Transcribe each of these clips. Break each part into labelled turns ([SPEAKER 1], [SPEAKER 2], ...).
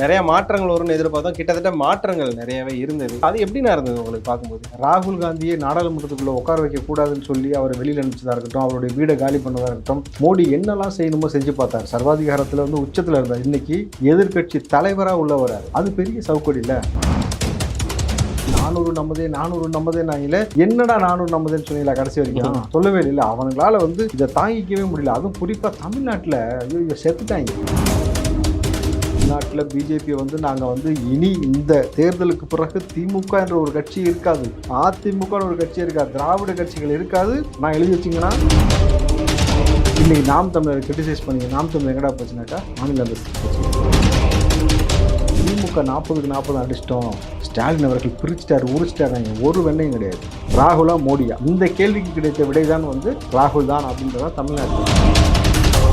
[SPEAKER 1] நிறைய மாற்றங்கள் வரும்னு எதிர்பார்த்தோம். கிட்டத்தட்ட மாற்றங்கள் நிறையவே இருந்தது. அது எப்படி நடந்தது உங்களுக்கு பார்க்கும்போது?
[SPEAKER 2] ராகுல் காந்தியை நாடாளுமன்றத்துக்குள்ள உட்கார வைக்க கூடாதுன்னு சொல்லி அவர் வெளியில் அனுப்பிச்சதா இருக்கட்டும் அவருடைய வீடை காலி பண்ணதா இருக்கட்டும் மோடி என்னெல்லாம் செய்யணுமோ செஞ்சு பார்த்தார். சர்வாதிகாரத்தில் வந்து உச்சத்தில் இருந்தார். இன்னைக்கு எதிர்க்கட்சி தலைவராக உள்ள வராரு. அது பெரிய சவுக்கடி இல்லை. நானூறு நம்பதே நானூறு நம்பதே நாங்களே என்னடா நானூறு நம்பதேன்னு சொன்னீங்களா கடைசி வரைக்கும்? சொல்லவே இல்லை. அவங்களால வந்து இதை தாங்கிக்கவே முடியல. அதுவும் குறிப்பாக தமிழ்நாட்டில். ஐயோ செத்துட்டாங்க. நாட்டில் பிஜேபி வந்து நாங்கள் வந்து இனி இந்த தேர்தலுக்கு பிறகு திமுக என்ற ஒரு கட்சி இருக்காது. அதிமுக ஒரு கட்சி இருக்காது. திராவிட கட்சிகள் இருக்காது. நான் எழுதி வச்சிங்கன்னா இன்னைக்கு நாம் தமிழர் கிரிட்டிசைஸ் பண்ணி நாம் தமிழர் எங்கடா போச்சுனாக்கா மாநில அந்தஸ்து திமுக நாற்பதுக்கு நாற்பது அடிச்சிட்டோம். ஸ்டாலின் அவர்கள் பிரிச்சிட்டார் உரிச்சிட்டாங்க ஒரு வெண்ணையும் கிடையாது. ராகுலா மோடியா? இந்த கேள்விக்கு கிடைத்த விடைதான் வந்து ராகுல் தான் அப்படின்றதான் தமிழ்நாட்டில்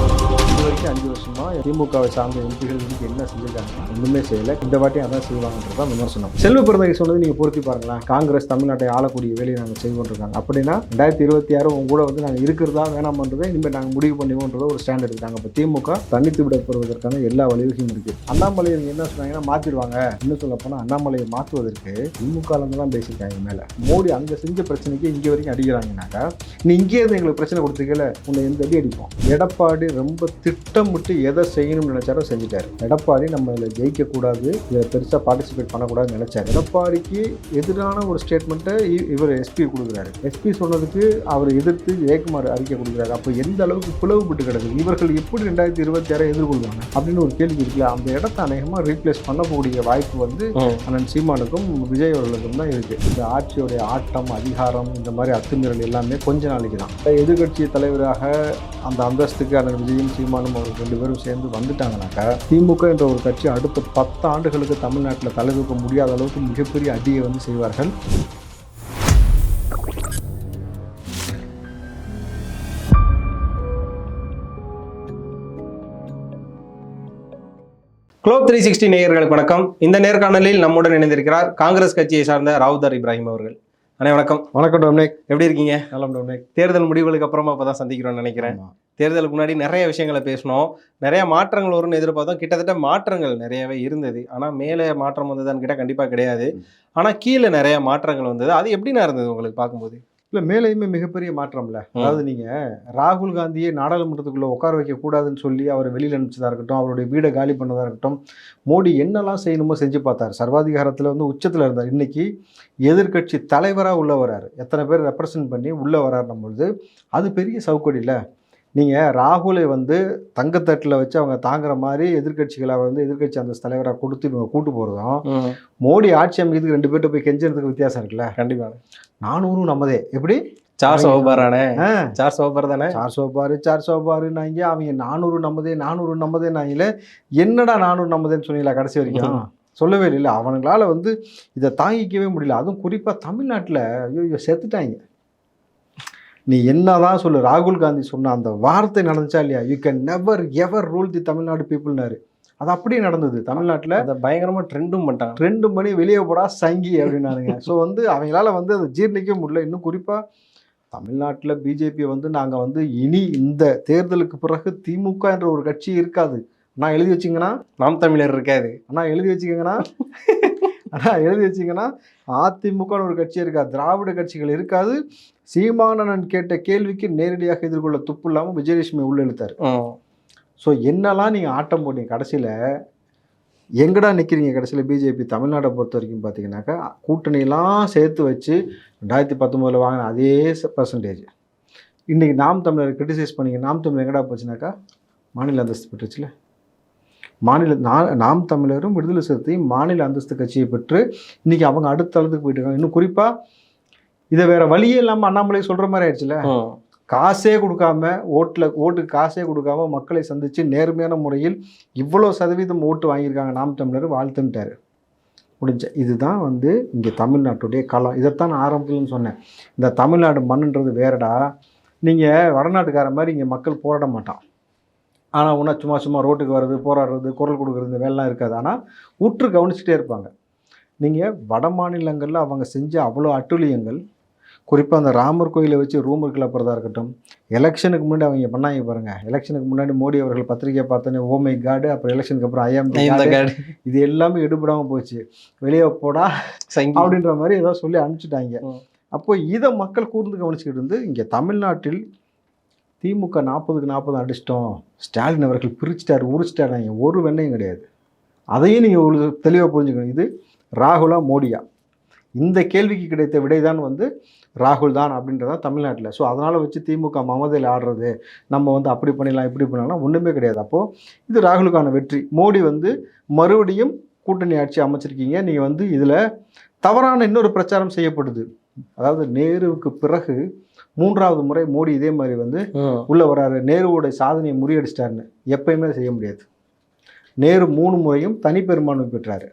[SPEAKER 2] இது வரைக்கும் அஞ்சு வருஷமா திமுகவை சார்ந்த எம்பிகள் இதுக்கு என்ன செஞ்சிருக்காங்கன்னா ஒன்றுமே செய்யலை. இந்த வாட்டி அதான் செய்வாங்கன்றதான் விமர்சனம். செல்வ பெருந்தகை சொன்னது நீங்கள் பொருத்தி பாருங்களேன். காங்கிரஸ் தமிழ்நாட்டை ஆளக்கூடிய வேலையை நாங்கள் செய்வோம் இருக்காங்க அப்படின்னா ரெண்டாயிரத்தி இருபத்தி ஆறு உங்க கூட வந்து நாங்கள் இருக்கிறதா வேணாமன்றதை இனிமேல் நாங்கள் முடிவு பண்ணுவோன்றத ஒரு ஸ்டாண்ட் எடுக்கிறாங்க இப்போ திமுக தனித்து விடப்படுவதற்கான எல்லா வழிவகையும் இருக்கு. அண்ணாமலையை என்ன சொன்னாங்கன்னா மாற்றிடுவாங்க இன்னும் சொல்ல போனால் அண்ணாமலையை மாற்றுவதற்கு திமுக தான் பேசியிருக்காங்க மேலே. மோடி அங்கே செஞ்ச பிரச்சனைக்கு இங்கே வரைக்கும் அடிக்கிறாங்கனாக்கா நீ இங்கே இருந்து எங்களுக்கு பிரச்சனை கொடுத்துருக்கல உன்னை எந்த அடி அடிப்போம்? எடப்பாடி ரொம்ப திட்டமிட்டு எதை செய்யணும்னு நினைச்சாரோ செஞ்சுட்டாரு. எடப்பாடி நம்ம இதில் ஜெயிக்கக்கூடாது இதில் பெருசாக பார்ட்டிசிபேட் பண்ணக்கூடாதுன்னு நினைச்சாரு. எடப்பாடிக்கு எதிரான ஒரு ஸ்டேட்மெண்ட்டை இவர் எஸ்பி கொடுக்குறாரு. எஸ்பி சொன்னதுக்கு அவர் எதிர்த்து ஜெயக்குமார் அறிக்கை கொடுக்குறாரு. அப்போ எந்த அளவுக்கு பிளவுபட்டு கிடக்குது இவர்கள் எப்படி ரெண்டாயிரத்தி இருபத்தி ஆறை எதிர்கொள்வாங்க? அப்படின்னு ஒரு கேள்வி இருக்குல்ல. அந்த இடத்த அநேகமாக ரீப்ளேஸ் பண்ணக்கூடிய வாய்ப்பு வந்து அண்ணன் சீமானுக்கும் விஜய் அவர்களுக்கும் தான் இருக்கு. இந்த ஆட்சியோடைய ஆட்டம் அதிகாரம் இந்த மாதிரி அத்துமீறல் எல்லாமே கொஞ்ச நாளைக்கு தான். எதிர்கட்சி தலைவராக அந்த அந்தஸ்துக்கு அண்ணன் விஜயும் சீமானும் அவர்கள் ரெண்டு பேரும் சேர்ந்து வந்துட்டாங்கனாக்கா திமுக என்ற ஒரு கட்சி அடுத்த பத்து ஆண்டுகளுக்கு தமிழ்நாட்டில் தலைதூக்க முடியாத அளவுக்கு மிகப்பெரிய அடியை வந்து செய்வார்கள்.
[SPEAKER 1] குளோப் த்ரீ சிக்ஸ்டி நேயர்களுக்கு வணக்கம். இந்த நேர்காணலில் நம்முடன் இணைந்திருக்கிறார் காங்கிரஸ் கட்சியை சார்ந்த ராவுதர் இப்ராஹிம் அவர்கள். அண்ணே வணக்கம்.
[SPEAKER 2] வணக்கம் டொமினிக்.
[SPEAKER 1] எப்படி இருக்கீங்க?
[SPEAKER 2] நலம் டொமினிக்.
[SPEAKER 1] தேர்தல் முடிவுகளுக்கு அப்புறமா அப்பதான் சந்திக்கிறோம்னு நினைக்கிறேன். தேர்தலுக்கு முன்னாடி நிறைய விஷயங்களை பேசணும் நிறைய மாற்றங்கள் வரும்னு எதிர்பார்த்தோம். கிட்டத்தட்ட மாற்றங்கள் நிறையவே இருந்தது. ஆனா மேலே மாற்றம் வந்ததான்னு கேட்டால் கண்டிப்பா கிடையாது. ஆனா கீழே நிறைய மாற்றங்கள் வந்தது. அது எப்படிண்ணா இருந்தது உங்களுக்கு பார்க்கும்போது?
[SPEAKER 2] இல்லை மேலேயுமே மிகப்பெரிய மாற்றம்ல. அதாவது நீங்கள் ராகுல் காந்தியை நாடாளுமன்றத்துக்குள்ளே உட்கார வைக்க கூடாதுன்னு சொல்லி அவர் வெளியில் அனுப்பிச்சதா இருக்கட்டும் அவருடைய வீடை காலி பண்ணதா இருக்கட்டும் மோடி என்னெல்லாம் செய்யணுமோ செஞ்சு பார்த்தார். சர்வாதிகாரத்தில் வந்து உச்சத்தில் இருந்தார். இன்னைக்கு எதிர்க்கட்சி தலைவராக உள்ள வராரு. எத்தனை பேர் ரெப்ரசன்ட் பண்ணி உள்ளே வராருன்னும் பொழுது அது பெரிய சவுக்கடி இல்லை. நீங்கள் ராகுலை வந்து தங்கத்தட்டில் வச்சு அவங்க தாங்குற மாதிரி எதிர்க்கட்சிகளை வந்து எதிர்க்கட்சி அந்த தலைவராக கொடுத்து இவங்க கூட்டு போகிறதும் மோடி ஆட்சி அமைக்கிறதுக்கு ரெண்டு பேர்ட்ட போய் கெஞ்சறதுக்கு வித்தியாசம் இருக்குல்ல?
[SPEAKER 1] கண்டிப்பா.
[SPEAKER 2] நானூறும் நம்மதே. எப்படி?
[SPEAKER 1] சார் சோபாரானே சார் சோபர் தானே?
[SPEAKER 2] சார் சோப்பாரு சார் சோப்பாரு நாங்க அவங்க நானூறு நம்பதே நானூறு நம்பதே நாங்களே என்னடா நானூறு நம்பதேன்னு சொன்னீங்களா கடைசி வரைக்கும்? சொல்லவே இல்லை. அவனுங்களால வந்து இதை தாங்கிக்கவே முடியல. அதுவும் குறிப்பாக தமிழ்நாட்டில் ஐயோ செத்துட்டாங்க. நீ என்னதான் சொல்லு. ராகுல் காந்தி சொன்ன அந்த வார்த்தை நடந்துச்சா இல்லையா? You can never ever rule the Tamil Nadu பீப்புள்னாரு அது அப்படியே நடந்தது. தமிழ்நாட்டில்
[SPEAKER 1] அதை பயங்கரமா ட்ரெண்டும் பண்ணிட்டாங்க.
[SPEAKER 2] ரெண்டு மணி வெளியே போடா சங்கி அப்படின்னானுங்க ஸோ வந்து அவங்களால வந்து அதை ஜீர்ணிக்க முடியல. இன்னும் குறிப்பாக தமிழ்நாட்டில் பிஜேபி வந்து நாங்கள் வந்து இனி இந்த தேர்தலுக்கு பிறகு திமுக என்ற ஒரு கட்சி இருக்காது. நான் எழுதி வச்சிங்கன்னா
[SPEAKER 1] நாம் தமிழர் இருக்காது.
[SPEAKER 2] அண்ணா எழுதி வச்சுக்கோங்கண்ணா அண்ணா எழுதி வச்சிங்கன்னா அதிமுகன்னு ஒரு கட்சி இருக்காது திராவிட கட்சிகள் இருக்காது. சீமானன் கேட்ட கேள்விக்கு நேரடியாக எதிர்கொள்ள துப்பு இல்லாமல் விஜயலட்சுமி உள்ள இழுத்தார் ஸோ என்னெல்லாம் நீங்கள் ஆட்டம் போட்டீங்க? கடைசியில் எங்கடா நிற்கிறீங்க கடைசியில் பிஜேபி? தமிழ்நாட்டை பொறுத்த வரைக்கும் பார்த்தீங்கன்னாக்கா கூட்டணியெல்லாம் சேர்த்து வச்சு ரெண்டாயிரத்தி பத்தொம்போதில் வாங்கின அதே பர்சன்டேஜ் இன்றைக்கி நாம் தமிழர் கிரிட்டிசைஸ் பண்ணீங்க. நாம் தமிழர் எங்கடா போச்சுனாக்கா மாநில அந்தஸ்து பெற்றுச்சுல. மாநில நா- நாம் தமிழரும் விடுதலை சிறுத்தையும் மாநில அந்தஸ்து கட்சியை பெற்று இன்றைக்கி அவங்க அடுத்த தளத்துக்கு போயிட்டு இருக்காங்க. இன்னும் குறிப்பாக இதை வேற வழியே இல்லாமல் அண்ணாமலை சொல்கிற மாதிரி ஆயிடுச்சுல. காசே கொடுக்காம ஓட்டில் ஓட்டுக்கு காசே கொடுக்காம மக்களை சந்தித்து நேர்மையான முறையில் இவ்வளோ சதவீதம் ஓட்டு வாங்கியிருக்காங்க நாம் தமிழர் வாழ்த்துன்ட்டாரு. முடிஞ்ச இதுதான் வந்து இங்கே தமிழ்நாட்டுடைய களம். இதைத்தான் நான் ஆரம்பத்துலன்னு சொன்னேன். இந்த தமிழ்நாடு மண்ணுன்றது வேறடா. நீங்கள் வடநாட்டுக்கார மாதிரி இங்கே மக்கள் போராட மாட்டான். ஆனால் உன்ன சும்மா சும்மா ரோட்டுக்கு வர்றது போராடுறது குரல் கொடுக்குறது இந்த வேலைலாம் இருக்காது. ஆனால் உற்று கவனிச்சுட்டே இருப்பாங்க. நீங்கள் வட மாநிலங்களில் அவங்க செஞ்ச அவ்வளோ அட்டுழியங்கள் குறிப்பாக அந்த ராமர் கோயிலை வச்சு ரூமர் கிளப்புறதா இருக்கட்டும் எலெக்ஷனுக்கு முன்னாடி அவங்க பண்ணாங்க பாருங்க. எலெக்ஷனுக்கு முன்னாடி மோடி அவர்கள் பத்திரிகையை பார்த்தோன்னே ஓ மை காடு அப்புறம் எலெக்ஷனுக்கு அப்புறம் ஐ
[SPEAKER 1] இந்த
[SPEAKER 2] ஆம்
[SPEAKER 1] கார்டு
[SPEAKER 2] இது எல்லாமே எடுபடாமல் போச்சு. வெளியே போடா அப்படின்ற மாதிரி ஏதோ சொல்லி அனுப்பிச்சிட்டாங்க.
[SPEAKER 1] ம்.
[SPEAKER 2] அப்போ இதை மக்கள் கூர்ந்து கவனிச்சுக்கிட்டு இருந்து இங்கே தமிழ்நாட்டில் திமுக நாற்பதுக்கு நாற்பது அடிச்சிட்டோம். ஸ்டாலின் அவர்கள் பிரிச்சிட்டார் உரிச்சிட்டாரு. ஒரு வெண்ணையும் கிடையாது. அதையும் நீங்கள் ஒரு தெளிவாக புரிஞ்சுக்கணும். இது ராகுலா மோடியா? இந்த கேள்விக்கு கிடைத்த விடைதான் வந்து ராகுல் தான் அப்படின்றதான் தமிழ்நாட்டில். ஸோ அதனால் வச்சு திமுக மமதையில் ஆடுறது நம்ம வந்து அப்படி பண்ணிடலாம் இப்படி பண்ணலாம் ஒன்றுமே கிடையாது. அப்போது இது ராகுலுக்கான வெற்றி. மோடி வந்து மறுபடியும் கூட்டணி ஆட்சி அமைச்சிருக்கீங்க. நீங்கள் வந்து இதில் தவறான இன்னொரு பிரச்சாரம் செய்யப்படுது. அதாவது நேருவுக்கு பிறகு மூன்றாவது முறை மோடி இதே மாதிரி வந்து உள்ள வராரு நேருவோட சாதனையை முறியடிச்சிட்டாருன்னு எப்பயுமே செய்ய முடியாது. நேரு மூணு முறையும் தனிப்பெரும்பான்மை பெற்றாரு.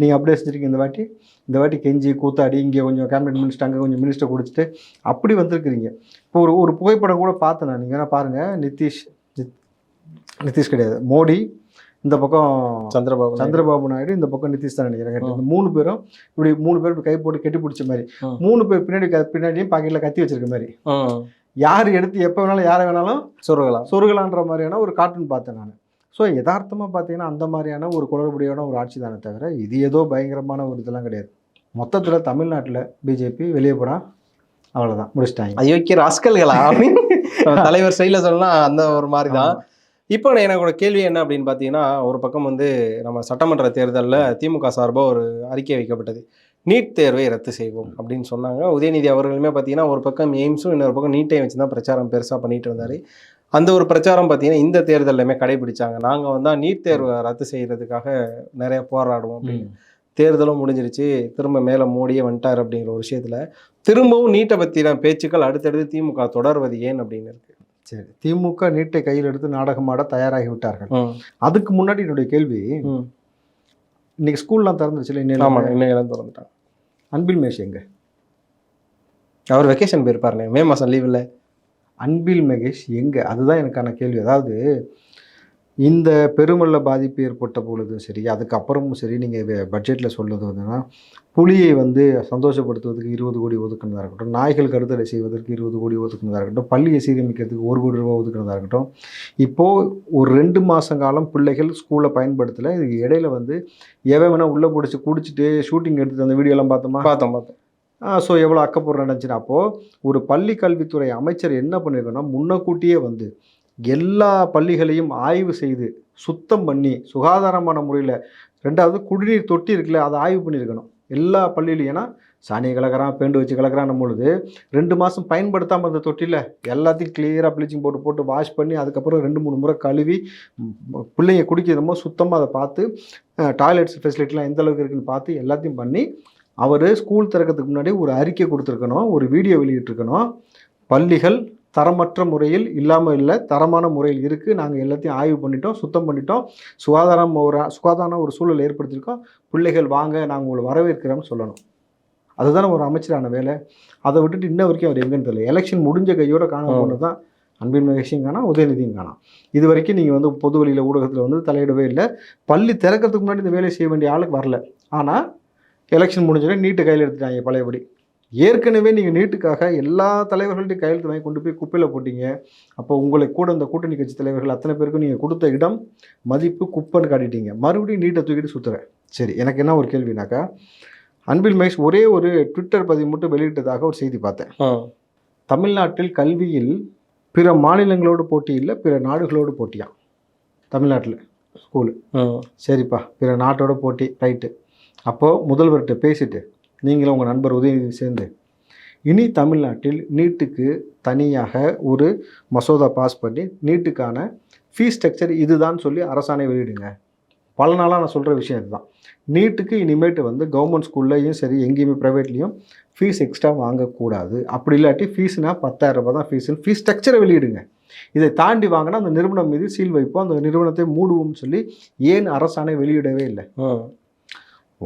[SPEAKER 2] நீங்கள் அப்படியே செஞ்சுருக்கீங்க இந்த வாட்டி? இந்த வாட்டி கெஞ்சி கூத்தாடி இங்கே கொஞ்சம் கேபினட் மினிஸ்டர் அங்கே கொஞ்சம் மினிஸ்டர் கொடுத்துட்டு அப்படி வந்திருக்கிறீங்க. இப்போ ஒரு ஒரு புகைப்படம் கூட பார்த்தேன் நான். நீங்கள் வேணால் பாருங்கள் நிதிஷ் நிதிஷ் கிடையாது. மோடி இந்த பக்கம்
[SPEAKER 1] சந்திரபாபு.
[SPEAKER 2] சந்திரபாபு நாயுடு இந்த பக்கம் நிதிஷ் தான் நினைக்கிறேன். இந்த மூணு பேரும் இப்படி மூணு பேர் கை போட்டு கெட்டி பிடிச்ச மாதிரி. மூணு பேர் பின்னாடி க- பின்னாடியும் பாக்கெட்டில் கத்தி வச்சிருக்க மாதிரி. யார் எடுத்து எப்போ வேணாலும் யாரை வேணாலும்
[SPEAKER 1] சொருகலாம்
[SPEAKER 2] சொருகலான்ற மாதிரியான ஒரு கார்ட்டூன் பார்த்தேன் நான் ஸோ யதார்த்தமாக பார்த்தீங்கன்னா அந்த மாதிரியான ஒரு குளறுபடியான ஒரு ஆட்சி தானே தவிர இது ஏதோ பயங்கரமான ஒரு இதெல்லாம் கிடையாது மொத்தத்தில் தமிழ்நாட்டில் பிஜேபி வெளியே போனா அவ்வளோதான் முடிச்சிட்டாங்க
[SPEAKER 1] அயோக்கிய ராஸ்கல்களா தலைவர் ஸ்டைல சொல்லலாம் அந்த ஒரு மாதிரி தான். இப்போ எனக்கு ஒரு கேள்வி என்ன அப்படின்னு பார்த்தீங்கன்னா ஒரு பக்கம் வந்து நம்ம சட்டமன்ற தேர்தலில் திமுக சார்பாக ஒரு அறிக்கை வைக்கப்பட்டது. நீட் தேர்வை ரத்து செய்வோம் அப்படின்னு சொன்னாங்க. உதயநிதி அவர்களுமே பார்த்தீங்கன்னா ஒரு பக்கம் எய்ம்ஸும் இன்னொரு பக்கம் நீட்டையும் வச்சு தான் பிரச்சாரம் பெருசாக பண்ணிட்டு இருந்தார். அந்த ஒரு பிரச்சாரம் பார்த்தீங்கன்னா இந்த தேர்தல்லையுமே கடைபிடிச்சாங்க. நாங்கள் வந்து நீட் தேர்வை ரத்து செய்யறதுக்காக நிறைய போராடுவோம் அப்படின்னு. தேர்தலும் முடிஞ்சிருச்சு. திரும்ப மேலே மோடியே வந்துட்டார் அப்படிங்கிற ஒரு விஷயத்துல திரும்பவும் நீட்டை பற்றின பேச்சுக்கள் அடுத்தடுத்து திமுக தொடர்வது ஏன் அப்படின்னு இருக்கு.
[SPEAKER 2] சரி. திமுக நீட்டை கையில் எடுத்து நாடகமாட தயாராகி விட்டார்கள் அதுக்கு முன்னாடி என்னுடைய கேள்வி. இன்னைக்கு ஸ்கூல்லாம் திறந்துருச்சுல இன்னும்
[SPEAKER 1] இடம் திறந்துட்டாங்க.
[SPEAKER 2] அன்பில் மேஷ் எங்க?
[SPEAKER 1] அவர் வெக்கேஷன் போயிருப்பாருண்ணே. மே மாசம் லீவ் இல்ல
[SPEAKER 2] அன்பில் மகேஷ் எங்க? அதுதான் எனக்கான கேள்வி. அதாவது இந்த பெருமல்ல பாதிப்பு ஏற்பட்ட பொழுதும் சரி அதுக்கப்புறமும் சரி நீங்கள் பட்ஜெட்டில் சொல்லுறது வந்துன்னா புலியை வந்து சந்தோஷப்படுத்துவதற்கு இருபது கோடி ஒதுக்குனதாக இருக்கட்டும் நாய்கள் கருத்தடை செய்வதற்கு இருபது கோடி ஒதுக்குனதாக இருக்கட்டும் பள்ளியை சீரமைக்கிறதுக்கு ஒரு கோடி ரூபாய் ஒதுக்குனதாக இருக்கட்டும் இப்போது ஒரு ரெண்டு மாத காலம் பிள்ளைகள் ஸ்கூலை பயன்படுத்தலை இதுக்கு இடையில வந்து எவன் வேணால் உள்ளே பிடிச்சி குடிச்சிட்டு ஷூட்டிங் எடுத்துட்டு அந்த வீடியோலாம் பார்த்தோமா?
[SPEAKER 1] பார்த்தோம் பார்த்தோம்.
[SPEAKER 2] ஸோ எவ்வளோ அக்கப்போர் நடந்துச்சுன்னா அப்போது ஒரு பள்ளி கல்வித்துறை அமைச்சர் என்ன பண்ணியிருக்கோன்னா முன்னக்கூட்டியே வந்து எல்லா பள்ளிகளையும் ஆய்வு செய்து சுத்தம் பண்ணி சுகாதாரமான முறையில் ரெண்டாவது குடிநீர் தொட்டி இருக்குல்ல அதை ஆய்வு பண்ணியிருக்கணும். எல்லா பள்ளியிலும் ஏன்னா சாணியை கலக்கிறான் பேண்டு வச்சு கலக்கிறான் பொழுது ரெண்டு மாதம் பயன்படுத்தாமல் இருந்த தொட்டியில் எல்லாத்தையும் கிளியராக ப்ளீச்சிங் போட்டு போட்டு வாஷ் பண்ணி அதுக்கப்புறம் ரெண்டு மூணு முறை கழுவி பிள்ளைங்க குடிக்கிறமோ சுத்தமாக அதை பார்த்து டாய்லெட்ஸ் ஃபெசிலிட்டிலாம் எந்த அளவுக்கு இருக்குன்னு பார்த்து எல்லாத்தையும் பண்ணி அவர் ஸ்கூல் திறக்கிறதுக்கு முன்னாடி ஒரு அறிக்கை கொடுத்துருக்கணும் ஒரு வீடியோ வெளியிட்டிருக்கணும். பள்ளிகள் தரமற்ற முறையில் இல்லாமல் இல்லை தரமான முறையில் இருக்குது நாங்கள் எல்லாத்தையும் ஆய்வு பண்ணிட்டோம் சுத்தம் பண்ணிட்டோம். சுகாதாரம் ஒரு சுகாதார ஒரு சூழல் ஏற்படுத்தியிருக்கோம். பிள்ளைகள் வாங்க நாங்கள் உங்களை வரவேற்கிறோம்னு சொல்லணும். அதுதானே ஒரு அமைச்சரான வேலை. அதை விட்டுட்டு இன்ன வரைக்கும் அவர் எங்கன்னு தெரியல. எலெக்ஷன் முடிஞ்ச கையோட காண. போனது தான் அன்பின் மகேஷையும் காணாம் உதயநிதியும் காணாம். இது வரைக்கும் நீங்கள் வந்து பொது வழியில் ஊடகத்தில் வந்து தலையிடவே இல்லை. பள்ளி திறக்கிறதுக்கு முன்னாடி இந்த வேலையை செய்ய வேண்டிய ஆளுக்கு வரல. ஆனால் எலெக்ஷன் முடிஞ்சோடனே நீட்டு கையில் எடுத்துட்டாங்க பழையபடி. ஏற்கனவே நீங்கள் நீட்டுக்காக எல்லா தலைவர்கள்ட்டையும் கையெழுத்து வாங்கி கொண்டு போய் குப்பையில் போட்டீங்க. அப்போ உங்களை கூட இந்த கூட்டணி கட்சி தலைவர்கள் அத்தனை பேருக்கும் நீங்கள் கொடுத்த இடம் மதிப்பு குப்பைன்னு காட்டிட்டீங்க. மறுபடியும் நீட்டை தூக்கிட்டு சுற்றுறேன் சரி எனக்கு என்ன ஒரு கேள்வினாக்கா அன்பில் மகேஷ் ஒரே ஒரு ட்விட்டர் பதிவு மட்டும் வெளியிட்டதாக ஒரு செய்தி பார்த்தேன். தமிழ்நாட்டில் கல்வியில் பிற மாநிலங்களோடு போட்டி இல்லை பிற நாடுகளோடு போட்டியாம் தமிழ்நாட்டில் ஸ்கூலு. சரிப்பா பிற நாட்டோட போட்டி ரைட்டு. அப்போது முதல்வர்கிட்ட பேசிட்டு நீங்களும் உங்கள் நண்பர் உதயநிதி சேர்ந்து. இனி தமிழ்நாட்டில் நீட்டுக்கு தனியாக ஒரு மசோதா பாஸ் பண்ணி நீட்டுக்கான ஃபீஸ் ஸ்ட்ரக்சர் இதுதான் சொல்லி அரசாணை வெளியிடுங்க. பல நாளாக நான் சொல்கிற விஷயம் இதுதான். நீட்டுக்கு இனிமேட்டு வந்து கவர்மெண்ட் ஸ்கூல்லையும் சரி எங்கேயுமே ப்ரைவேட்லேயும் ஃபீஸ் எக்ஸ்ட்ரா வாங்கக்கூடாது. அப்படி இல்லாட்டி ஃபீஸ்னால் பத்தாயிரம் ரூபாய் தான் ஃபீஸுன்னு ஃபீஸ் ஸ்ட்ரக்சரை வெளியிடுங்க. இதை தாண்டி வாங்கினா அந்த நிறுவனம் மீது சீல் வைப்போம். அந்த நிறுவனத்தை மூடுவோம்னு சொல்லி ஏன் அரசாணை வெளியிடவே இல்லை?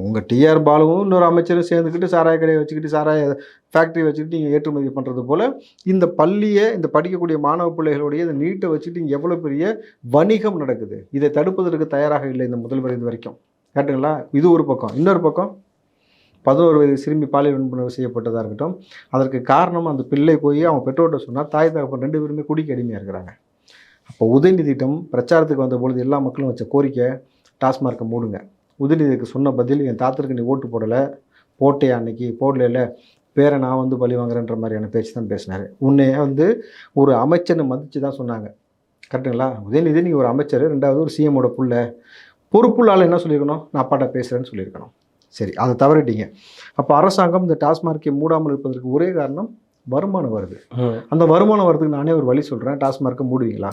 [SPEAKER 2] உங்கள் டிஆர் பாலுவும் இன்னொரு அமைச்சரும் சேர்ந்துக்கிட்டு சாராய கடையை வச்சுக்கிட்டு சாராய ஃபேக்ட்ரி வச்சுக்கிட்டு நீங்கள் ஏற்றுமதி பண்ணுறது போல் இந்த பள்ளியை இந்த படிக்கக்கூடிய மாணவ பிள்ளைகளுடைய இந்த நீட்டை வச்சுட்டு இங்கே எவ்வளோ பெரிய வணிகம் நடக்குது. இதை தடுப்பதற்கு தயாராக இல்லை இந்த முதல்வர் இது வரைக்கும். கேட்டுங்களா? இது ஒரு பக்கம். இன்னொரு பக்கம் பதினோரு வயது சிறுமி பாலியல் வன்புணர்வு செய்யப்பட்டதாக இருக்கட்டும் அதற்கு காரணம் அந்த பிள்ளை போய் அவன் பெற்றோர்கிட்ட சொன்னால் தாய் தகப்பன் ரெண்டு பேருமே குடிக்க அடிமையாக இருக்கிறாங்க. அப்போ உதயநிதியிடம் பிரச்சாரத்துக்கு வந்த பொழுது எல்லா மக்களும் வச்ச கோரிக்கை டாஸ்மார்க்கை மூடுங்க. உதயநிதிக்கு சொன்ன பதில் என் தாத்தருக்கு நீ ஓட்டு போடலை போட்டே அன்னைக்கு? போடல பேரை நான் வந்து பழி வாங்குறேன்ற மாதிரியான பேச்சு தான் பேசினார். உன்னை வந்து ஒரு அமைச்சனை மதித்து தான் சொன்னாங்க. கரெக்டுங்களா உதயநிதி நீங்கள் ஒரு அமைச்சர் ரெண்டாவது ஒரு சிஎமோட புள்ள. பொறுப்புள்ள ஆள் என்ன சொல்லியிருக்கணும்? நான் அப்பாட்ட பேசுகிறேன்னு சொல்லியிருக்கணும். சரி அதை தவறிட்டீங்க. அப்போ அரசாங்கம் இந்த டாஸ்மார்க்கை மூடாமல் இருப்பதற்கு ஒரே காரணம் வருமானம் வருது. அந்த வருமானம் வரதுக்கு நானே ஒரு வழி சொல்கிறேன் டாஸ்மார்க்கை மூடுவீங்களா?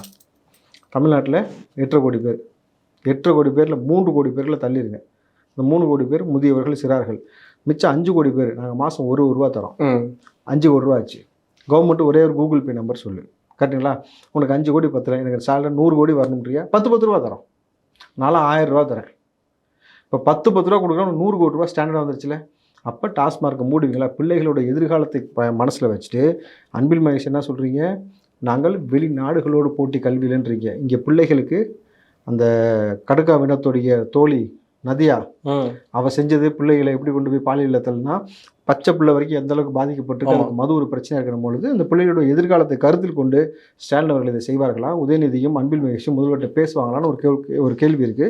[SPEAKER 2] தமிழ்நாட்டில் எட்டரை கோடி பேர். எட்டரை கோடி பேரில் மூன்று கோடி பேரில் தள்ளிடுங்க இந்த மூணு கோடி பேர் முதியவர்கள் சிறார்கள். மிச்சம் அஞ்சு கோடி பேர் நாங்கள் மாதம் ஒரு ரூபா தரோம். அஞ்சு கோடி ரூபா ஆச்சு. கவர்மெண்ட் ஒரே ஒரு கூகுள் பே நம்பர் சொல்லு. கரெக்டுங்களா உனக்கு அஞ்சு கோடி பத்தல எனக்கு சேலரி நூறு கோடி வரணுன்றியா பத்து பத்து ரூபா தரோம். நான்லாம் ஆயிரம் ரூபா தரேன். இப்போ பத்து பத்து ரூபா கொடுக்குறோம் நூறு கோடி ரூபா ஸ்டாண்டர்ட் வந்துருச்சுல? அப்போ டாஸ்மார்க்கை மூடுவீங்களா? பிள்ளைகளோட எதிர்காலத்தை ப மனசில் வச்சுட்டு அன்பில் மகேஷ் என்ன சொல்கிறீங்க நாங்கள் வெளிநாடுகளோடு போட்டி கல்வியிலன்றீங்க. இங்கே பிள்ளைகளுக்கு அந்த கடுக்கா வினத்துடைய தோழி நதியா அவ செஞ்சது பிள்ளைகளை எப்படி கொண்டு போய் பாலியல் இல்லத்தல்னா பச்சை பிள்ளை வரைக்கும் எந்த அளவுக்கு பாதிக்கப்பட்டிருக்கு
[SPEAKER 1] ஆமா.
[SPEAKER 2] அதுக்கு மது ஒரு பிரச்சனை இருக்கிற பொழுது அந்த பிள்ளைகளோட எதிர்காலத்தை கருத்தில் கொண்டு ஸ்டாலின் அவர்கள் இதை செய்வார்களா? உதயநிதியும் அன்பில் மகேஷும் முதல்வர்கிட்ட பேசுவாங்களான்னு ஒரு கேள்வி ஒரு கேள்வி இருக்கு.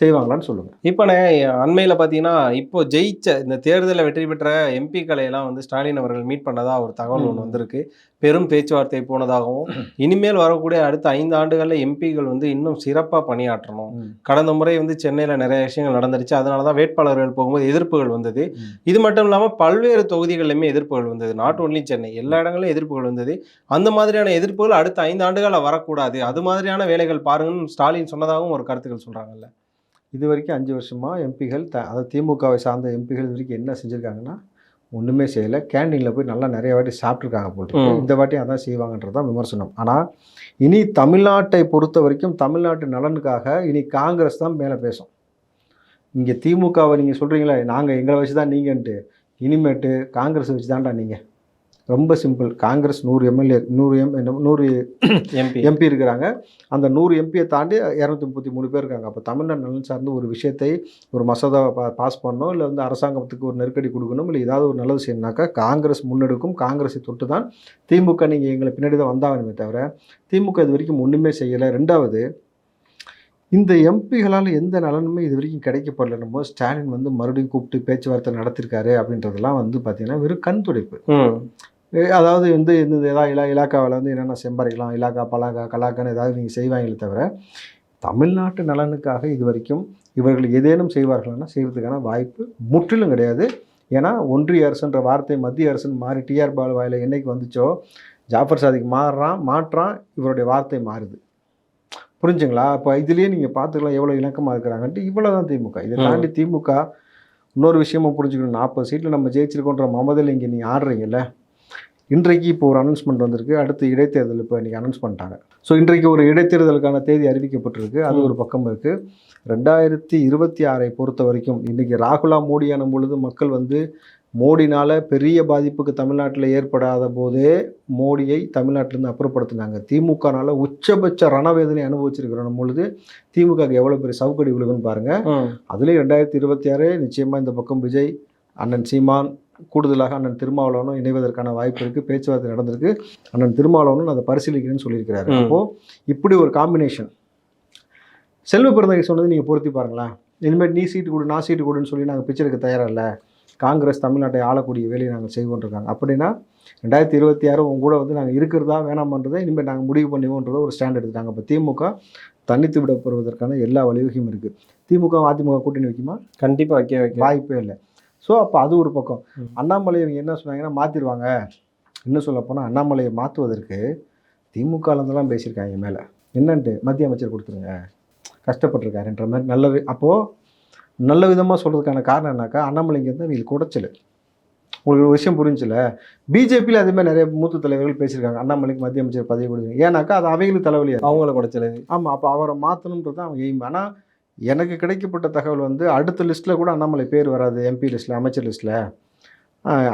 [SPEAKER 2] செய்வாங்களான்னு சொல்லுங்க.
[SPEAKER 1] இப்போண்ணே அண்மையில் பார்த்தீங்கன்னா இப்போ ஜெயிச்ச இந்த தேர்தலில் வெற்றி பெற்ற எம்பிக்களை எல்லாம் வந்து ஸ்டாலின் அவர்கள் மீட் பண்ணதா ஒரு தகவல். ஒன்று வந்திருக்கு. பெரும் பேச்சுவார்த்தை போனதாகவும் இனிமேல் வரக்கூடிய அடுத்த ஐந்து ஆண்டுகளில் எம்பிகள் வந்து இன்னும் சிறப்பாக பணியாற்றணும். கடந்த முறை வந்து சென்னையில் நிறைய விஷயங்கள் நடந்துருச்சு. அதனால தான் வேட்பாளர்கள் போகும்போது எதிர்ப்புகள் வந்தது. இது மட்டும் இல்லாமல் பல்வேறு தொகுதிகளிலுமே எதிர்ப்புகள் வந்தது. நாட் ஒன்லி சென்னை எல்லா இடங்களிலும் எதிர்ப்புகள் வந்தது. அந்த மாதிரியான எதிர்ப்புகள் அடுத்த ஐந்து ஆண்டுகளில் வரக்கூடாது. அது மாதிரியான வேலைகள் பாருங்கன்னு ஸ்டாலின் சொன்னதாகவும் ஒரு கருத்துக்கள் சொல்கிறாங்கல்ல
[SPEAKER 2] இது வரைக்கும் அஞ்சு வருஷமா எம்பிகள் த அதாவது திமுகவை சார்ந்த எம்பிகள் இது வரைக்கும் என்ன செஞ்சுருக்காங்கன்னா ஒன்றுமே செய்யலை. கேண்டீனில் போய் நல்லா நிறைய வாட்டி சாப்பிட்ருக்காங்க போல். இந்த வாட்டி அதான் செய்வாங்கன்றது தான் விமர்சனம். ஆனால் இனி தமிழ்நாட்டை பொறுத்த வரைக்கும் தமிழ்நாட்டு நலனுக்காக இனி காங்கிரஸ் தான் மேலே பேசும். இங்கே திமுகவை நீங்கள் சொல்கிறீங்களே நாங்கள் எங்களை வச்சு தான் நீங்கன்ட்டு இனிமேட்டு காங்கிரஸ் வச்சு தான்டா நீங்கள் ரொம்ப சிம்பிள். காங்கிரஸ் நூறு எம்எல்ஏ நூறு எம் நூறு
[SPEAKER 1] எம்பி.
[SPEAKER 2] எம்பி இருக்கிறாங்க. அந்த நூறு எம்பியை தாண்டி இரநூத்தி முப்பத்தி மூணு பேர் இருக்காங்க. அப்போ தமிழ்நாடு நலன் சார்ந்து ஒரு விஷயத்தை ஒரு மசோதாவை பா பாஸ் பண்ணணும் இல்லை வந்து அரசாங்கத்துக்கு ஒரு நெருக்கடி கொடுக்கணும் இல்லை ஏதாவது ஒரு நல்லது செய்யணும்னாக்கா காங்கிரஸ் முன்னெடுக்கும் காங்கிரஸை தொட்டு தான் திமுக நீங்கள் எங்களை பின்னாடி தான் வந்தாகணுமே தவிர திமுக இது வரைக்கும் ஒன்றுமே செய்யலை. ரெண்டாவது இந்த எம்பிகளால் எந்த நலனுமே இது வரைக்கும் கிடைக்கப்படலன்னும் போது ஸ்டாலின் வந்து மறுபடியும் கூப்பிட்டு பேச்சுவார்த்தை நடத்திருக்காரு அப்படின்றதெல்லாம் வந்து பார்த்தீங்கன்னா வெறும் கண் துடைப்பு அதாவது வந்து இந்த ஏதாவது இலா இலாக்காவில் வந்து என்னென்ன செம்பறிக்கலாம் இலாக்கா பலாக்கா கலாக்கான்னு ஏதாவது நீங்கள் செய்வாங்களே தவிர தமிழ்நாட்டு நலனுக்காக இது வரைக்கும் இவர்கள் ஏதேனும் செய்வார்கள்னா செய்வதற்கான வாய்ப்பு முற்றிலும் கிடையாது. ஏன்னா ஒன்றிய அரசுன்ற வார்த்தை மத்திய அரசுன்னு மாறி டிஆர் பாலு வாயில என்னைக்கு வந்துச்சோ ஜாஃபர் சாதிக் மாறுறான் மாற்றான் இவருடைய வார்த்தை மாறுது. புரிஞ்சுங்களா? அப்போ இதுலேயே நீங்கள் பார்த்துக்கலாம் எவ்வளோ இணக்கமாக இருக்கிறாங்கன்ட்டு இவ்வளோ தான் திமுக. இதை. தாண்டி திமுக இன்னொரு விஷயமும் புரிஞ்சுக்கணும். நாற்பது சீட்டில் நம்ம ஜெயிச்சிருக்கோன்ற மமதில் இங்கே நீ ஆடுறீங்கல்ல? இன்றைக்கு இப்போ ஒரு அனௌன்ஸ்மெண்ட் வந்திருக்கு. அடுத்து இடைத்தேர்தல் இப்போ இன்றைக்கி அனௌன்ஸ் பண்ணிட்டாங்க. ஸோ இன்றைக்கு ஒரு இடைத்தேர்தலுக்கான தேதி அறிவிக்கப்பட்டிருக்கு. அது ஒரு பக்கம் இருக்குது ரெண்டாயிரத்தி இருபத்தி ஆறை பொறுத்த வரைக்கும் இன்றைக்கி ராகுலா மோடியான பொழுது மக்கள் வந்து மோடினால பெரிய பாதிப்புக்கு தமிழ்நாட்டில் ஏற்படாத போதே மோடியை தமிழ்நாட்டிலேருந்து அப்புறப்படுத்தினாங்க. திமுகனால உச்சபட்ச ரணவேதனை அனுபவிச்சிருக்கிறோம் பொழுது திமுகவுக்கு எவ்வளோ பெரிய சவுக்கடி விழுகுன்னு பாருங்கள் அதுலேயும் ரெண்டாயிரத்தி இருபத்தி ஆறு நிச்சயமாக இந்த பக்கம் விஜய் அண்ணன் சீமான் கூடுதலாக அண்ணன் திருமாவளவனும் இணைவதற்கான வாய்ப்பு இருக்குது பேச்சுவார்த்தை நடந்திருக்கு. அண்ணன் திருமாவளவனும் அதை பரிசீலிக்கிறேன்னு சொல்லியிருக்கிறாரு. அப்போது இப்படி ஒரு காம்பினேஷன் செல்வ பிறந்தகை சொன்னது நீங்கள் பொருத்தி பாருங்களேன். இனிமேல் நீ சீட்டு கொடு நான் சீட்டு கொடுன்னு சொல்லி நாங்கள் பிச்சை எடுக்க தயாரா இல்லை காங்கிரஸ் தமிழ்நாட்டை ஆளக்கூடிய வேலையை நாங்கள் செய்வோம் இருக்காங்க அப்படின்னா ரெண்டாயிரத்தி இருபத்தி ஆறு உங்க கூட வந்து நாங்கள் இருக்கிறதா வேணாமன்றதை இனிமேல் நாங்கள் முடிவு பண்ணுவோன்றதை ஒரு ஸ்டாண்ட் எடுத்துட்டாங்க. இப்போ திமுக தனித்து விடப்படுவதற்கான எல்லா வழிவகையும் இருக்குது திமுக அதிமுக கூட்டணி வைக்குமா?
[SPEAKER 1] கண்டிப்பாக வைக்க.
[SPEAKER 2] வாய்ப்பே இல்லை. ஸோ அப்போ அது ஒரு பக்கம்.
[SPEAKER 1] ம்.
[SPEAKER 2] அண்ணாமலை இவங்க என்ன சொன்னாங்கன்னா மாற்றிடுவாங்க இன்னும் சொல்ல போனால் அண்ணாமலையை மாற்றுவதற்கு திமுகலேருந்துலாம் பேசியிருக்காங்க மேலே. என்னன்ட்டு மத்திய அமைச்சர் கொடுத்துருங்க. கஷ்டப்பட்டிருக்காருன்ற மாதிரி நல்ல அப்போது நல்ல விதமாக சொல்கிறதுக்கான காரணம் என்னக்கா அண்ணாமலைங்க வந்து அவங்களுக்கு குடைச்சல். உங்களுக்கு ஒரு விஷயம் புரிஞ்சுல? பிஜேபியில் அதே மாதிரி நிறைய மூத்த தலைவர்கள் பேசியிருக்காங்க. அண்ணாமலைக்கு மத்திய அமைச்சர் பதவி கொடுங்க ஏன்னாக்கா அது அவைகளுக்கு தலைவலியாக
[SPEAKER 1] அவங்கள குடைச்சல்.
[SPEAKER 2] ஆமாம் அப்போ அவரை மாற்றணுன்றது தான் அவங்க எய்ம் ஆனால் எனக்கு கிடைக்கப்பட்ட தகவல் வந்து அடுத்த லிஸ்ட்டில் கூட அண்ணாமலை பேர் வராது எம்பி லிஸ்ட்டில் அமைச்சர் லிஸ்ட்டில்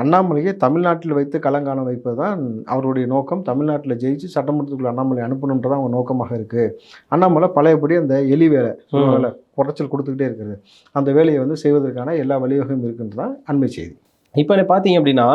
[SPEAKER 2] அண்ணாமலையை தமிழ்நாட்டில் வைத்து களங்காண வைப்பது தான் அவருடைய நோக்கம். தமிழ்நாட்டில் ஜெயிச்சு சட்டமன்றத்துக்குள்ள அண்ணாமலை அனுப்பணுன்றது அவங்க நோக்கமாக இருக்குது அண்ணாமலை பழையபடி அந்த எலி வேலை. வேலை குறைச்சல் கொடுத்துக்கிட்டே இருக்கிறது அந்த வேலையை வந்து செய்வதற்கான எல்லா வழிவகையும் இருக்குன்றது தான் அண்மை செய்தி.
[SPEAKER 1] இப்போ பார்த்தீங்க அப்படின்னா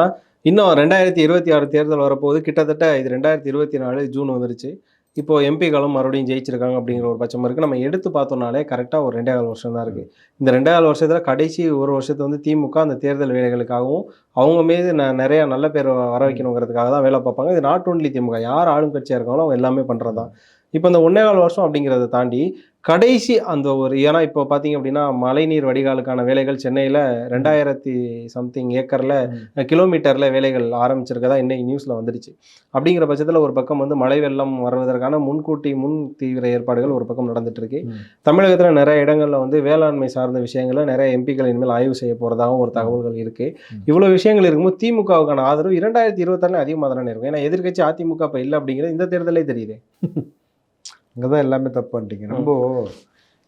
[SPEAKER 1] இன்னும் ரெண்டாயிரத்தி இருபத்தி ஆறு தேர்தல் வரப்போகுது. கிட்டத்தட்ட இது ரெண்டாயிரத்தி இருபத்தி நாலு ஜூன் வந்துருச்சு. இப்போ எம்பிகளும் மறுபடியும் ஜெயிச்சிருக்காங்க அப்படிங்கிற ஒரு பட்சம் இருக்குது நம்ம எடுத்து பார்த்தோம்னாலே கரெக்டாக ஒரு ரெண்டே கால் வருஷம் தான் இருக்குது இந்த ரெண்டே கால் வருஷத்தில் கடைசி ஒரு வருஷத்தை வந்து திமுக அந்த தேர்தல் வேலைகளுக்காகவும் அவங்க மீது ந நிறைய நல்ல பேர் வர வைக்கணுங்கிறதுக்காக தான் வேலை பார்ப்பாங்க. இது நாட் ஒன்லி திமுக. யார் ஆளும் கட்சியாக இருக்காங்களோ அவங்க எல்லாமே பண்ணுறது தான் இப்போ இந்த ஒன்னே கால் வருஷம் அப்படிங்கிறத தாண்டி கடைசி அந்த ஒரு ஏன்னா இப்போ பார்த்தீங்க அப்படின்னா மழைநீர் வடிகாலுக்கான வேலைகள் சென்னையில் ரெண்டாயிரத்தி சம்திங் ஏக்கரில் கிலோமீட்டரில் வேலைகள் ஆரம்பிச்சிருக்கதா இன்னைக்கு நியூஸில் வந்துடுச்சு. அப்படிங்கிற பட்சத்தில் ஒரு பக்கம் வந்து மழை வெள்ளம் வருவதற்கான முன்கூட்டி முன் தீவிர ஏற்பாடுகள் ஒரு பக்கம் நடந்துட்டு இருக்கு
[SPEAKER 2] ம்.
[SPEAKER 1] தமிழகத்தில் நிறைய இடங்கள்ல வந்து வேளாண்மை சார்ந்த விஷயங்களை நிறைய எம்பிக்கள் இனிமேல் ஆய்வு செய்ய போகிறதாகவும் ஒரு தகவல்கள் இருக்கு.
[SPEAKER 2] ம்.
[SPEAKER 1] இவ்வளோ விஷயங்கள் இருக்கும்போது திமுகவுக்கான ஆதரவு இரண்டாயிரத்தி இருபத்தாறு அதிகமாக தானே இருக்கும். ஏன்னா எதிர்க்கட்சி அதிமுக இப்போ இல்லை அப்படிங்கிறது இந்த தேர்தலே தெரியுது.
[SPEAKER 2] அங்கே தான் எல்லாமே தப்பு பண்ணிட்டீங்க. ரொம்ப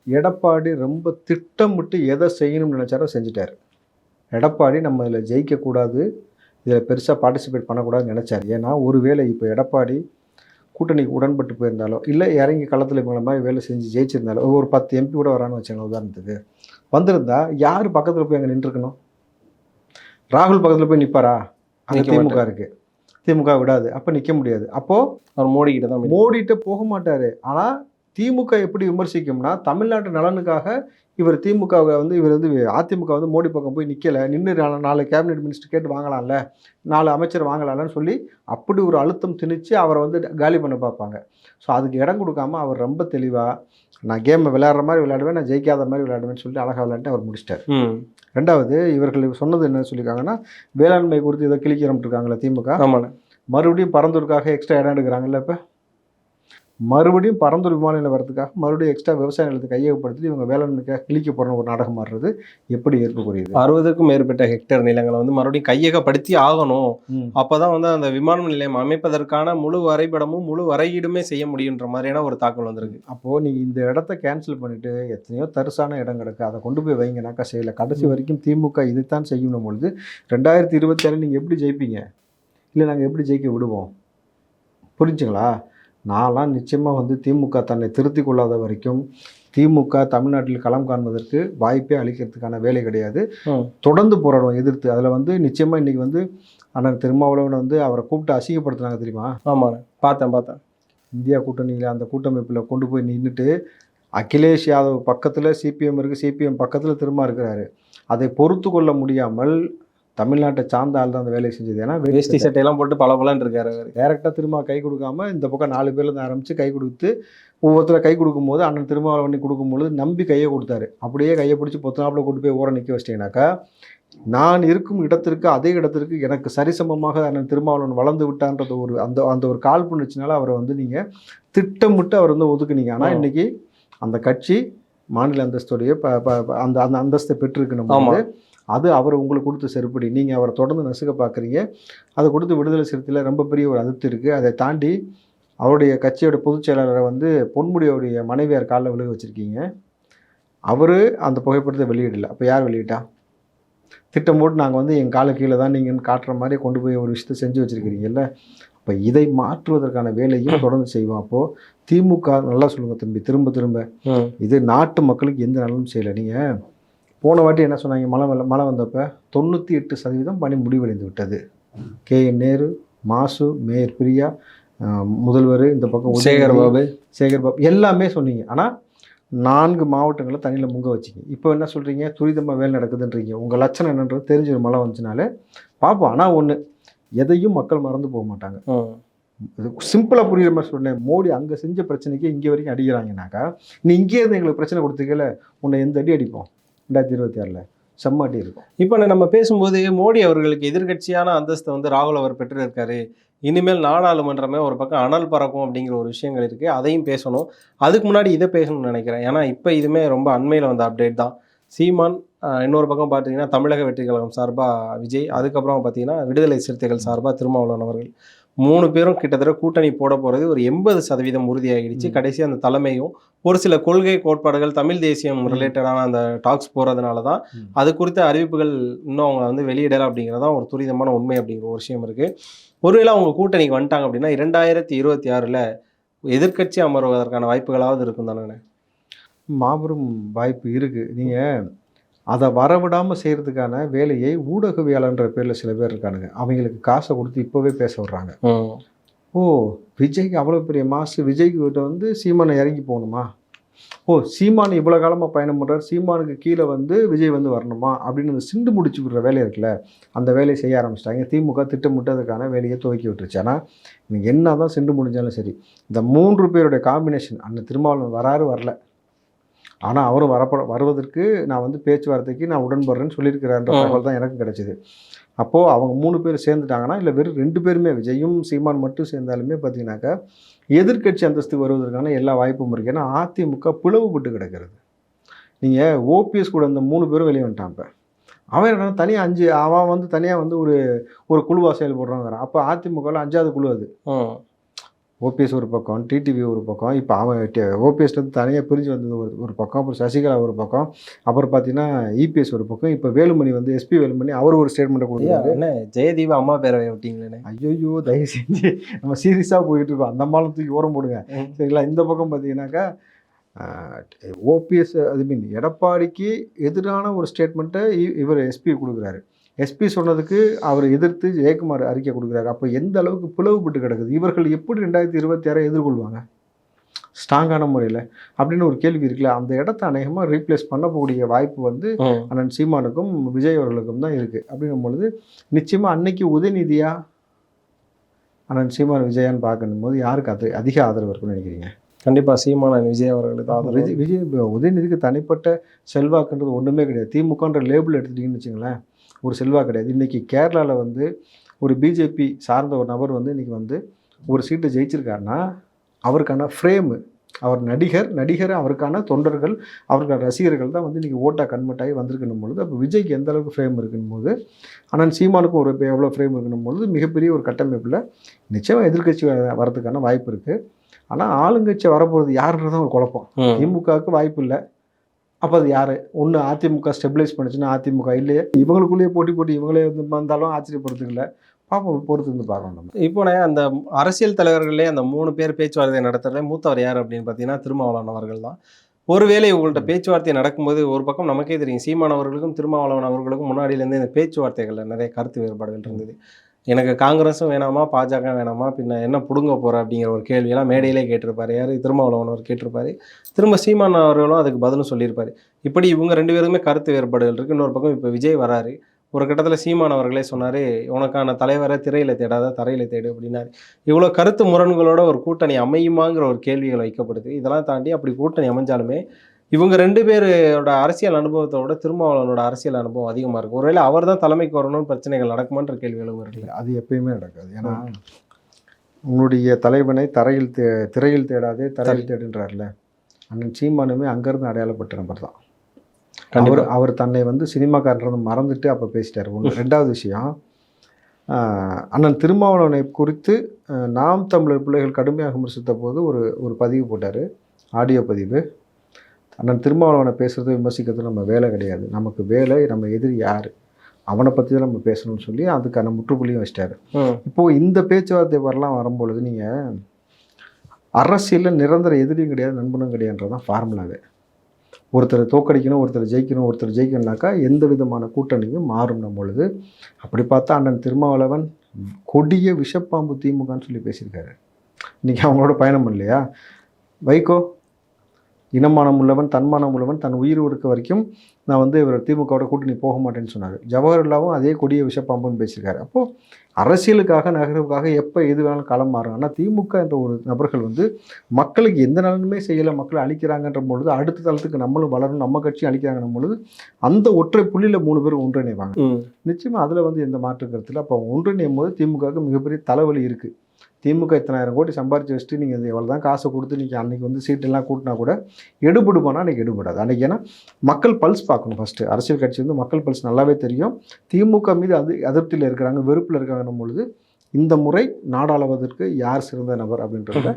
[SPEAKER 2] எடப்பாடி ரொம்ப திட்டமிட்டு எதை செய்யணும்னு நினச்சாரோ செஞ்சுட்டாரு. எடப்பாடி நம்ம இதில் ஜெயிக்கக்கூடாது இதில் பெருசாக பார்ட்டிசிபேட் பண்ணக்கூடாதுன்னு நினச்சார். ஏன்னா ஒருவேளை இப்போ எடப்பாடி கூட்டணிக்கு உடன்பட்டு போயிருந்தாலோ இல்லை இறங்கி களத்தில் இவங்கள மாதிரி வேலை செஞ்சு ஜெயிச்சிருந்தாலோ ஒரு பத்து எம்பி கூட வரான்னு வச்சுங்களேன் உதாரணத்துக்கு. வந்திருந்தா யார் பக்கத்தில் போய் அங்கே நின்றுருக்கணும்? ராகுல் பக்கத்தில் போய் நிற்பாரா அங்கே திமுக இருக்கு. திமுக விடாது. அப்போ நிற்க முடியாது. அப்போது
[SPEAKER 1] அவர் மோடி கிட்ட தான்
[SPEAKER 2] மோடிட்ட போக மாட்டாரு. ஆனா திமுக எப்படி விமர்சிக்கும்னா தமிழ்நாட்டு நலனுக்காக இவர் திமுகவை வந்து இவர் வந்து அதிமுக வந்து மோடி பக்கம் போய் நிக்கல. நின்று நாலு கேபினெட் மினிஸ்டர் கேட்டு வாங்கலாம்ல. நாலு அமைச்சர் வாங்கலாம்னு சொல்லி அப்படி ஒரு அழுத்தம் திணிச்சு அவரை வந்து காலி பண்ண பார்ப்பாங்க. ஸோ அதுக்கு இடம் கொடுக்காம அவர் ரொம்ப தெளிவா நான் கேமை விளையாடுற மாதிரி விளையாடுவேன் நான் ஜெயிக்காத மாதிரி விளையாடுவேன்னு சொல்லி அழகா விளையாண்டு அவர் முடிச்சிட்டார். ரெண்டாவது இவர்கள் சொன்னது என்ன சொல்லியிருக்காங்கன்னா வேளாண்மை குறித்து இதை கிளிக்கிறோம்ட்டு இருக்காங்களே திமுக.
[SPEAKER 1] ஆமாண்ணே.
[SPEAKER 2] மறுபடியும் பரந்தூருக்காக எக்ஸ்ட்ரா இடம் எடுக்கிறாங்கல்ல இப்போ? மறுபடியும் பரந்தூர் விமான நிலையத்துக்காக மறுபடியும் எக்ஸ்ட்ரா விவசாய நிலத்தை கையகப்படுத்தி இவங்க வேளாண்மைக்காக கிழிக்க போகிற ஒரு நாடகம் மாறுறது எப்படி ஏற்புக்குரியது?
[SPEAKER 1] அறுபதுக்கும் மேற்பட்ட ஹெக்டேர் நிலங்களை வந்து மறுபடியும் கையகப்படுத்தி ஆகணும்.
[SPEAKER 2] ம்.
[SPEAKER 1] அப்பதான் வந்து அந்த விமான நிலையம் அமைப்பதற்கான முழு வரைபடமும் முழு வரையீடுமே செய்ய முடியுன்ற மாதிரியான ஒரு தாக்கல் வந்திருக்கு.
[SPEAKER 2] அப்போது நீங்கள் இந்த இடத்த கேன்சல் பண்ணிவிட்டு எத்தனையோ தரிசான இடம் கிடக்கு. அதை கொண்டு போய் வைங்கனாக்கா செய்யலை. கடைசி வரைக்கும் திமுக இதுதான் செய்யணும் பொழுது ரெண்டாயிரத்தி இருபத்தி ஏழு நீங்கள் எப்படி ஜெயிப்பீங்க? இல்லை நாங்கள் எப்படி ஜெயிக்க விடுவோம்? புரிஞ்சுங்களா? நான்லாம் நிச்சயமாக வந்து திமுக தன்னை திருத்தி கொள்ளாத வரைக்கும் திமுக தமிழ்நாட்டில் களம் காண்பதற்கு வாய்ப்பே அளிக்கிறதுக்கான வேலை கிடையாது. தொடர்ந்து போராடுவோம் எதிர்த்து. அதில் வந்து நிச்சயமாக இன்றைக்கி வந்து அண்ணன் திருமாவளவன் வந்து அவரை கூப்பிட்டு அசிங்கப்படுத்துனாங்க தெரியுமா?
[SPEAKER 1] ஆமாண்ணே. பார்த்தேன் பார்த்தேன்.
[SPEAKER 2] இந்தியா கூட்டணியில் அந்த கூட்டமைப்பில் கொண்டு போய் நின்றுட்டு அகிலேஷ் யாதவ் பக்கத்தில் சிபிஎம் இருக்குது சிபிஎம் பக்கத்தில் திரும்ப இருக்கிறாரு. அதை பொறுத்து கொள்ள முடியாமல் தமிழ்நாட்டை சார்ந்த ஆள் தான் அந்த வேலையை செஞ்சது ஏன்னா
[SPEAKER 1] வேஷ்டி சட்டையெல்லாம் போட்டு பல பலன்னு இருக்காரு அவரு
[SPEAKER 2] டேரெக்டாக திரும்ப கை கொடுக்காம இந்த பக்கம் நாலு பேர்லேருந்து ஆரம்பித்து கை கொடுத்து ஒவ்வொருத்தரை கை கொடுக்கும்போது அண்ணன் திருமாவளவன் கொடுக்கும்பொழுது நம்பி கையை கொடுத்தாரு அப்படியே கையை பிடிச்சி பொத்தனாப்பில் கொண்டு போய் ஓர நிற்க வச்சிட்டீங்கன்னாக்கா நான் இருக்கும் இடத்திற்கு அதே இடத்திற்கு எனக்கு சரிசமமாக அண்ணன் திருமாவளவன் வளர்ந்து விட்டான்றது ஒரு அந்த அந்த ஒரு கால் பண்ணுச்சுனால அவரை வந்து நீங்கள் திட்டமிட்டு அவர் வந்து ஒதுக்குனீங்க ஆனால். இன்னைக்கு அந்த கட்சி மாநில அந்தஸ்துடைய அந்த அந்த அந்தஸ்தை பெற்றிருக்கணும். அது அவர் உங்களுக்கு கொடுத்த செருப்படி. நீங்கள் அவரை தொடர்ந்து நசுக்க பார்க்குறீங்க. அதை கொடுத்து விடுதலை சிறுத்தையில் ரொம்ப பெரிய ஒரு அதிருப்தி இருக்குது அதை தாண்டி அவருடைய கட்சியோட பொதுச் செயலாளரை வந்து பொன்முடியோடைய மனைவியார் காலில் விழுக வச்சுருக்கீங்க. அவர் அந்த புகைப்படத்தை வெளியிடல. அப்போ யார் வெளியிட்டா? திட்டம் போட்டு நாங்கள் வந்து என் கால கீழே தான் நீங்கள் காட்டுற மாதிரி கொண்டு போய் ஒரு விஷயத்தை செஞ்சு வச்சுருக்கிறீங்கல்ல? அப்போ இதை மாற்றுவதற்கான வேலையும் தொடர்ந்து செய்வோம். அப்போது திமுக நல்லா சொல்லுங்கள் தம்பி. திரும்ப திரும்ப. இது நாட்டு மக்களுக்கு எந்த நலனும் செய்யலை. நீங்கள் போன வாட்டி என்ன சொன்னாங்க? மழை மழை வந்தப்போ தொண்ணூற்றி எட்டு சதவீதம் பணி முடிவடைந்து விட்டது. கே என் நேரு மாசு மேயர் பிரியா முதல்வர் இந்த பக்கம்
[SPEAKER 1] சேகர் பாபு.
[SPEAKER 2] சேகர் பாபு எல்லாமே சொன்னீங்க. ஆனால் நான்கு மாவட்டங்களை தண்ணியில் முங்க வச்சிங்க. இப்போ என்ன சொல்கிறீங்க துரிதமாக வேலை நடக்குதுன்றீங்க. உங்கள் லட்சணம் என்னன்றது தெரிஞ்சு மழை வந்துச்சுனாலே பார்ப்போம் ஆனால் ஒன்று எதையும் மக்கள் மறந்து போக மாட்டாங்க. இது சிம்பிளாக புரியுற மாதிரி சொன்னேன். மோடி அங்கே செஞ்ச பிரச்சனைக்கு இங்கே வரைக்கும் அடிக்கிறாங்கனாக்கா நீ இங்கே இருந்து எங்களுக்கு பிரச்சனை கொடுத்துக்கல உன்னை எந்த அடி அடிப்போம்? ரெண்டாயிரத்தி இருபத்தி ஆறில். செம்மாட்டி இருக்கும்.
[SPEAKER 1] இப்போ நம்ம பேசும்போது மோடி அவர்களுக்கு எதிர்க்கட்சியான அந்தஸ்தை வந்து ராகுல் அவர் பெற்றிருக்காரு இனிமேல் நாடாளுமன்றமே ஒரு பக்கம் அனல் பறக்கும் அப்படிங்கிற ஒரு விஷயங்கள் இருக்குது அதையும் பேசணும். அதுக்கு முன்னாடி இதை பேசணும்னு நினைக்கிறேன். ஏன்னா இப்போ இதுவுமே ரொம்ப அண்மையில் வந்த அப்டேட் தான். சீமான் இன்னொரு பக்கம் பார்த்தீங்கன்னா தமிழக வெற்றி கழகம் சார்பாக விஜய் அதுக்கப்புறம் பார்த்தீங்கன்னா விடுதலை சிறுத்தைகள் சார்பாக திருமாவளவன் அவர்கள். மூணு பேரும் கிட்டத்தட்ட கூட்டணி போட போறது ஒரு எண்பது சதவீதம் உறுதியாகிடுச்சு. கடைசி அந்த தலைமையும் ஒரு சில கொள்கை கோட்பாடுகள் தமிழ் தேசியம். ரிலேட்டடான அந்த டாக்ஸ் போறதுனால தான். அது குறித்த அறிவிப்புகள் இன்னும் அவங்க வந்து வெளியிடல அப்படிங்கிறதா ஒரு துரிதமான உண்மை அப்படிங்கிற ஒரு விஷயம் இருக்கு ஒருவேளை அவங்க கூட்டணிக்கு வந்துட்டாங்க அப்படின்னா இரண்டாயிரத்தி இருபத்தி ஆறுல எதிர்க்கட்சி அமர்வதற்கான வாய்ப்புகளாவது இருக்கும் தானே
[SPEAKER 2] மாபெரும் வாய்ப்பு இருக்குது நீங்கள் அதை வரவிடாமல் செய்கிறதுக்கான வேலையை ஊடகவியலாளன்ற பேரில் சில பேர் இருக்கானுங்க. அவங்களுக்கு காசை கொடுத்து இப்போவே பேச விட்றாங்க. ஓ. விஜய்க்கு அவ்வளோ பெரிய மாசு. விஜய்க்கு கிட்ட வந்து சீமானை இறங்கி போகணுமா? ஓ சீமான் இவ்வளோ காலமாக பயணம் பண்ணுறார் சீமானுக்கு கீழே வந்து விஜய் வந்து வரணுமா? அப்படின்னு அந்த சிண்டு முடிச்சு விடுற வேலை இருக்குல்ல அந்த வேலையை செய்ய ஆரம்பிச்சிட்டாங்க. திமுக திட்டமிட்டு அதுக்கான வேலையை துவக்கி விட்டுருச்சு. ஆனால் நீங்கள் என்ன தான் சிண்டு முடிஞ்சாலும் சரி இந்த மூன்று பேருடைய காம்பினேஷன் அந்த திருமாவளவன் வராரு வரல. ஆனால் அவரும் வரப்பட வருவதற்கு நான் வந்து பேச்சுவார்த்தைக்கு நான் உடன்படுறேன்னு சொல்லியிருக்கிறான்ற. தகவல் தான் எனக்கு கிடைச்சிது. அப்போது அவங்க மூணு பேர் சேர்ந்துட்டாங்கன்னா இல்லை வெறும் ரெண்டு பேருமே விஜயும் சீமான் மட்டும் சேர்ந்தாலுமே பார்த்தீங்கன்னாக்கா எதிர்க்கட்சி அந்தஸ்து வருவதற்கான எல்லா வாய்ப்பும் இருக்குது ஏன்னா அதிமுக பிளவுபட்டு கிடக்கிறது. நீங்கள் ஓபிஎஸ் கூட இந்த மூணு பேரும் வெளியே வந்துட்டான் இப்போ அவன் என்ன தனியாக அஞ்சு அவன் வந்து தனியாக வந்து ஒரு ஒரு குழுவாக செயல்படுறாங்கிறான் அப்போ அதிமுகவில் அஞ்சாவது குழு அது. ஓபிஎஸ் ஒரு பக்கம் டிடிவி ஒரு பக்கம் இப்போ அவன் ஓபிஎஸ்லேருந்து தனியாக பிரிஞ்சு வந்தது ஒரு ஒரு பக்கம் அப்புறம் சசிகலா ஒரு பக்கம் அப்புறம் பார்த்தீங்கன்னா இபிஎஸ் ஒரு பக்கம் இப்போ வேலுமணி வந்து எஸ்பி வேலுமணி அவர் ஒரு ஸ்டேட்மெண்ட்டை கொடுத்தாரு
[SPEAKER 1] என்ன ஜெயதீப் அம்மா பேரவை விட்டீங்களே
[SPEAKER 2] ஐயோ தயவு செஞ்சு நம்ம சீரியஸாக போயிட்டு இருக்கோம். அந்த மாலம் தூக்கி ஓரம் போடுங்க. சரிங்களா? இந்த பக்கம் பார்த்தீங்கன்னாக்கா ஓபிஎஸ் அது மீன் எடப்பாடிக்கு எதிரான ஒரு ஸ்டேட்மெண்ட்டை இவர் எஸ்பி கொடுக்குறாரு. எஸ்பி சொன்னதுக்கு அவர் எதிர்த்து ஜெயக்குமார் அறிக்கை கொடுக்குறாரு. அப்போ எந்த அளவுக்கு பிளவுபட்டு கிடக்குது? இவர்கள் எப்படி ரெண்டாயிரத்தி இருபத்தி ஆறை எதிர்கொள்வாங்க? ஸ்ட்ராங்கான முறையில். அப்படின்னு ஒரு கேள்வி இருக்குல்ல. அந்த இடத்த அநேகமாக ரீப்ளேஸ் பண்ணக்கூடிய வாய்ப்பு வந்து அண்ணன் சீமானுக்கும் விஜய் அவர்களுக்கும் தான் இருக்குது அப்படிங்கும் பொழுது நிச்சயமாக அன்னைக்கு உதயநிதியா அண்ணன் சீமான் விஜயான்னு பார்க்கணும் போது யாருக்கு அது அதிக ஆதரவு இருக்குன்னு நினைக்கிறீங்க?
[SPEAKER 1] கண்டிப்பா சீமானன் விஜய் அவர்களுக்கு ஆதரவு.
[SPEAKER 2] விஜய் விஜய் உதயநிதிக்கு தனிப்பட்ட செல்வாக்குன்றது ஒன்றுமே கிடையாது. திமுகன்ற லேபிள் எடுத்துட்டீங்கன்னு வச்சுங்களேன். ஒரு செல்வாக்கு கிடையாது. இன்றைக்கி கேரளாவில் வந்து ஒரு பிஜேபி சார்ந்த ஒரு நபர் வந்து இன்றைக்கி வந்து ஒரு சீட்டை ஜெயிச்சிருக்காருன்னா அவருக்கான ஃப்ரேமு அவர் நடிகர் நடிகர் அவருக்கான தொண்டர்கள் அவருக்கான ரசிகர்கள் தான் வந்து இன்றைக்கி ஓட்டாக கன்வெர்ட் ஆகி வந்திருக்கணும் பொழுது அப்போ விஜய்க்கு எந்த அளவுக்கு ஃப்ரேம் இருக்குன்னு போது ஆனால் சீமானுக்கும் ஒரு இப்ப எவ்வளோ ஃப்ரேம் இருக்கணும் பொழுது மிகப்பெரிய ஒரு கட்டமைப்பில் நிச்சயமாக எதிர்க்கட்சி வ- வரதுக்கான வாய்ப்பு இருக்குது ஆனால் ஆளுங்கட்சி வரப்போகிறது யாருன்றதான் ஒரு குழப்பம். திமுகவுக்கு வாய்ப்பு இல்லை. அப்போ அது யார்? ஒன்று அதிமுக ஸ்டெபிலைஸ் பண்ணுச்சுன்னா அதிமுக இல்லையே. இவங்களுக்குள்ளேயே போட்டி போட்டி இவங்களே வந்து வந்தாலும் ஆச்சரியப்படுறதுக்கு இல்லை பார்ப்போம் பொறுத்து வந்து பார்க்கணும் நம்ம.
[SPEAKER 1] இப்போ அந்த அரசியல் தலைவர்களே அந்த மூணு பேர் பேச்சுவார்த்தை நடத்துறதுல மூத்தவர் யார் அப்படின்னு பார்த்தீங்கன்னா திருமாவளவன் அவர்கள் தான். ஒருவேளை உங்கள்ட்ட பேச்சுவார்த்தை நடக்கும்போது ஒரு பக்கம் நமக்கே தெரியும் சீமான் அவர்களுக்கும் திருமாவளவன் அவர்களுக்கும் முன்னாடியிலேருந்து இந்த பேச்சுவார்த்தைகள்ல நிறைய கருத்து வேறுபாடுகள் இருந்தது. எனக்கு காங்கிரஸும் வேணாமா பாஜக வேணாமா பின்ன என்ன பிடுங்க போகிற அப்படிங்கிற ஒரு கேள்வியெல்லாம் மேடையிலே கேட்டிருப்பாரு. யார்? திருமாவளவன் அவர் கேட்டிருப்பாரு. திரும்ப சீமான் அவர்களும் அதுக்கு பதிலும் சொல்லியிருப்பாரு. இப்படி இவங்க ரெண்டு பேருக்குமே கருத்து வேறுபாடுகள் இருக்குது இன்னொரு பக்கம் இப்போ விஜய் வராரு. ஒரு கட்டத்தில் சீமான் அவர்களே சொன்னார் உனக்கான தலைவரை திரையில் தேடாத தரையில் தேடு அப்படின்னாரு. இவ்வளோ கருத்து முரண்களோட ஒரு கூட்டணி அமையுமாங்கிற ஒரு கேள்விகள் வைக்கப்படுது. இதெல்லாம் தாண்டி அப்படி கூட்டணி அமைஞ்சாலுமே இவங்க ரெண்டு பேரோட அரசியல் அனுபவத்தை விட திருமாவளவனோட அரசியல் அனுபவம் அதிகமாக இருக்கும் ஒருவேளை அவர் தான் தலைமைக்கு வரணும்னு பிரச்சனைகள் நடக்குமான்ற கேள்விகளும் இருக்குல்ல
[SPEAKER 2] அது எப்பயுமே நடக்காது. ஏன்னா உன்னுடைய தலைவனை தரையில் தே திரையில் தேடாதே தரையில் தேடுன்றார்ல. அண்ணன் சீமானுமே அங்கேருந்து அடையாளப்பட்ட நபர் தான். அவர் அவர் தன்னை வந்து சினிமாக்காரன்றதை மறந்துட்டு அப்போ பேசிட்டார். ஒன்று ரெண்டாவது விஷயம் அண்ணன் திருமாவளவனை குறித்து நாம் தமிழர் பிள்ளைகள் கடுமையாக விமர்சித்த போது ஒரு ஒரு பதிவு போட்டார். ஆடியோ பதிவு. அண்ணன் திருமாவளவனை பேசுறது விமர்சிக்கிறது நம்ம வேலை கிடையாது. நமக்கு வேலை நம்ம எதிரி யார்? அவனை பற்றி தான் நம்ம பேசணும்னு சொல்லி அதுக்கான முற்றுப்புள்ளியும் வச்சிட்டாரு. இப்போது இந்த பேச்சுவார்த்தை வரலாம் வரும்பொழுது நீங்கள் அரசியலில் நிரந்தர எதிரியும் கிடையாது நண்பனும் கிடையாதுன்றதான் ஃபார்முலாவே ஒருத்தரை தோக்கடிக்கணும் ஒருத்தர் ஜெயிக்கணும் ஒருத்தர் ஜெயிக்கணும்னாக்கா எந்த விதமான கூட்டணியும் மாறும் பொழுது. அப்படி பார்த்தா அண்ணன் திருமாவளவன் கொடிய விஷப்பாம்பு திமுகன்னு சொல்லி பேசியிருக்காரு. இன்றைக்கி அவங்களோட பயணம் இல்லையா? வைகோ இனமானம் உள்ளவன் தன்மானம் உள்ளவன் தன் உயிர் கொடுக்க வரைக்கும் நான் வந்து இவர் திமுகவோட கூட்டணி போக மாட்டேன்னு சொன்னார். ஜவஹர்லாவும் அதே கொடிய விஷப்பாம்புன்னு பேசியிருக்காரு. அப்போது அரசியலுக்காக நகர்வுக்காக எப்போ எது வேணாலும் களம் மாறும். ஆனால் திமுக என்ற ஒரு நபர்கள் வந்து மக்களுக்கு எந்த நலனுமே செய்யலை மக்களை அழிக்கிறாங்கன்ற பொழுது அடுத்த தளத்துக்கு நம்மளும் வளரணும் நம்ம கட்சியும் அழிக்கிறாங்கன்ற பொழுது அந்த ஒற்றை புள்ளியில் மூணு பேர் ஒன்றிணைவாங்க. நிச்சயமாக அதில் வந்து எந்த மாற்று கருத்தில் அப்போ ஒன்றிணையும் போது திமுகவுக்கு மிகப்பெரிய தலைவலி இருக்குது திமுக இத்தனாயிரம் கோடி சம்பாரிச்சு வச்சுட்டு நீங்கள் இது எவ்வளோ தான் காசை கொடுத்து நீங்கள் அன்றைக்கி வந்து சீட்டெல்லாம் கூட்டினா கூட எடுபடுமானா அன்றைக்கி எடுபடாது. அன்றைக்கி ஏன்னா மக்கள் பல்ஸ் பார்க்கணும் ஃபஸ்ட்டு அரசியல் கட்சி வந்து மக்கள் பல்ஸ் நல்லாவே தெரியும். திமுக மீது அது அதிருப்தியில் இருக்கிறாங்க வெறுப்பில் இருக்காங்கன்னும் பொழுது இந்த முறை நாடாளுவதற்கு யார் சிறந்த நபர் அப்படின்றத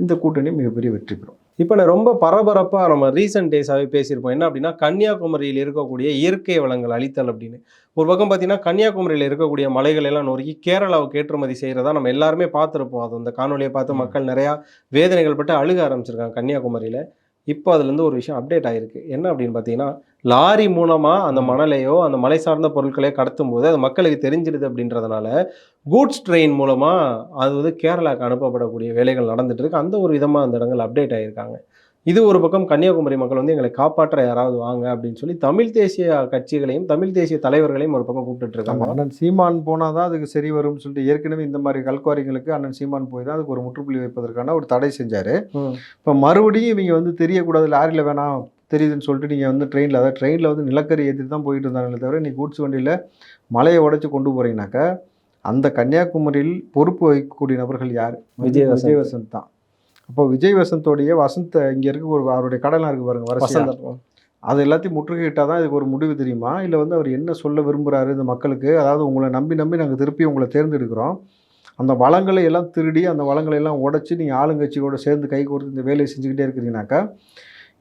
[SPEAKER 2] இந்த கூட்டணி மிகப்பெரிய வெற்றி பெறும்.
[SPEAKER 1] இப்போ நான் ரொம்ப பரபரப்பாக நம்ம ரீசெண்ட் டேஸாகவே பேசியிருப்போம். என்ன அப்படின்னா கன்னியாகுமரியில் இருக்கக்கூடிய இயற்கை வளங்கள் அழித்தல் அப்படின்னு. ஒரு பக்கம் பார்த்தீங்கன்னா கன்னியாகுமரியில் இருக்கக்கூடிய மலைகள் எல்லாம் நொறுக்கி கேரளாவுக்கு ஏற்றுமதி செய்கிறதா நம்ம எல்லாருமே பார்த்துருப்போம். அது அந்த காணொலியை பார்த்து. மக்கள் நிறையா வேதனைகள் பட்டு அழுக ஆரம்பிச்சிருக்காங்க கன்னியாகுமரியில். இப்போ அதுலேருந்து ஒரு விஷயம் அப்டேட் ஆகிருக்கு என்ன அப்படின்னு பார்த்தீங்கன்னா லாரி மூலமாக அந்த மணலையோ அந்த மலை சார்ந்த பொருட்களையோ கடத்தும் போது அது மக்களுக்கு தெரிஞ்சிடுது அப்படின்றதுனால கூட்ஸ் ட்ரெயின் மூலமாக அது வந்து கேரளாவுக்கு அனுப்பப்படக்கூடிய வேலைகள் நடந்துட்டு இருக்கு. அந்த ஒரு விதமாக அந்த இடங்கள் அப்டேட் ஆகியிருக்காங்க இது ஒரு பக்கம் கன்னியாகுமரி மக்கள் வந்து எங்களை காப்பாற்ற யாராவது வாங்க அப்படின்னு சொல்லி தமிழ் தேசிய கட்சிகளையும் தமிழ் தேசிய தலைவர்களையும் ஒரு பக்கம் கூப்பிட்டுட்டு
[SPEAKER 2] ஆமா,
[SPEAKER 1] இருக்காங்க
[SPEAKER 2] அண்ணன் சீமான் போனால் தான் அதுக்கு சரி வரும்னு சொல்லிட்டு ஏற்கனவே இந்த மாதிரி கல்குவாரிங்களுக்கு அண்ணன் சீமான் போய் தான் அதுக்கு ஒரு முற்றுப்புள்ளி வைப்பதற்கான ஒரு தடை செஞ்சார். இப்போ மறுபடியும் இவங்க வந்து தெரியக்கூடாது லாரியில் வேணாம் தெரியுதுன்னு சொல்லிட்டு நீங்கள் வந்து ட்ரெயினில் அதாவது ட்ரெயினில் வந்து நிலக்கரி ஏற்றிட்டு தான் போயிட்டு இருந்தாங்களே தவிர நீ கூட்ஸ் வண்டியில் மலையை உடைச்சு கொண்டு போகிறீங்கனாக்கா அந்த கன்னியாகுமரியில் பொறுப்பு வகிக்கக்கூடிய நபர்கள் யார்?
[SPEAKER 1] விஜய்.
[SPEAKER 2] விஜய் வசந்த். தான். அப்போ விஜய் வசந்தோடைய வசந்த் இங்கே இருக்க ஒரு அவருடைய கடலாம் இருக்கு பாருங்க
[SPEAKER 1] வசந்தம்.
[SPEAKER 2] அது எல்லாத்தையும் முற்றுகையிட்டால் தான் இதுக்கு ஒரு முடிவு தெரியுமா? இல்லை வந்து அவர் என்ன சொல்ல விரும்புகிறாரு இந்த மக்களுக்கு? அதாவது உங்களை நம்பி நம்பி நாங்கள் திருப்பி உங்களை தேர்ந்தெடுக்கிறோம். அந்த வளங்களை எல்லாம் திருடி அந்த வளங்களை எல்லாம் உடைச்சி நீங்கள் ஆளுங்கட்சியோட சேர்ந்து கை கோர்த்து இந்த வேலையை செஞ்சுக்கிட்டே இருக்கிறீங்கனாக்கா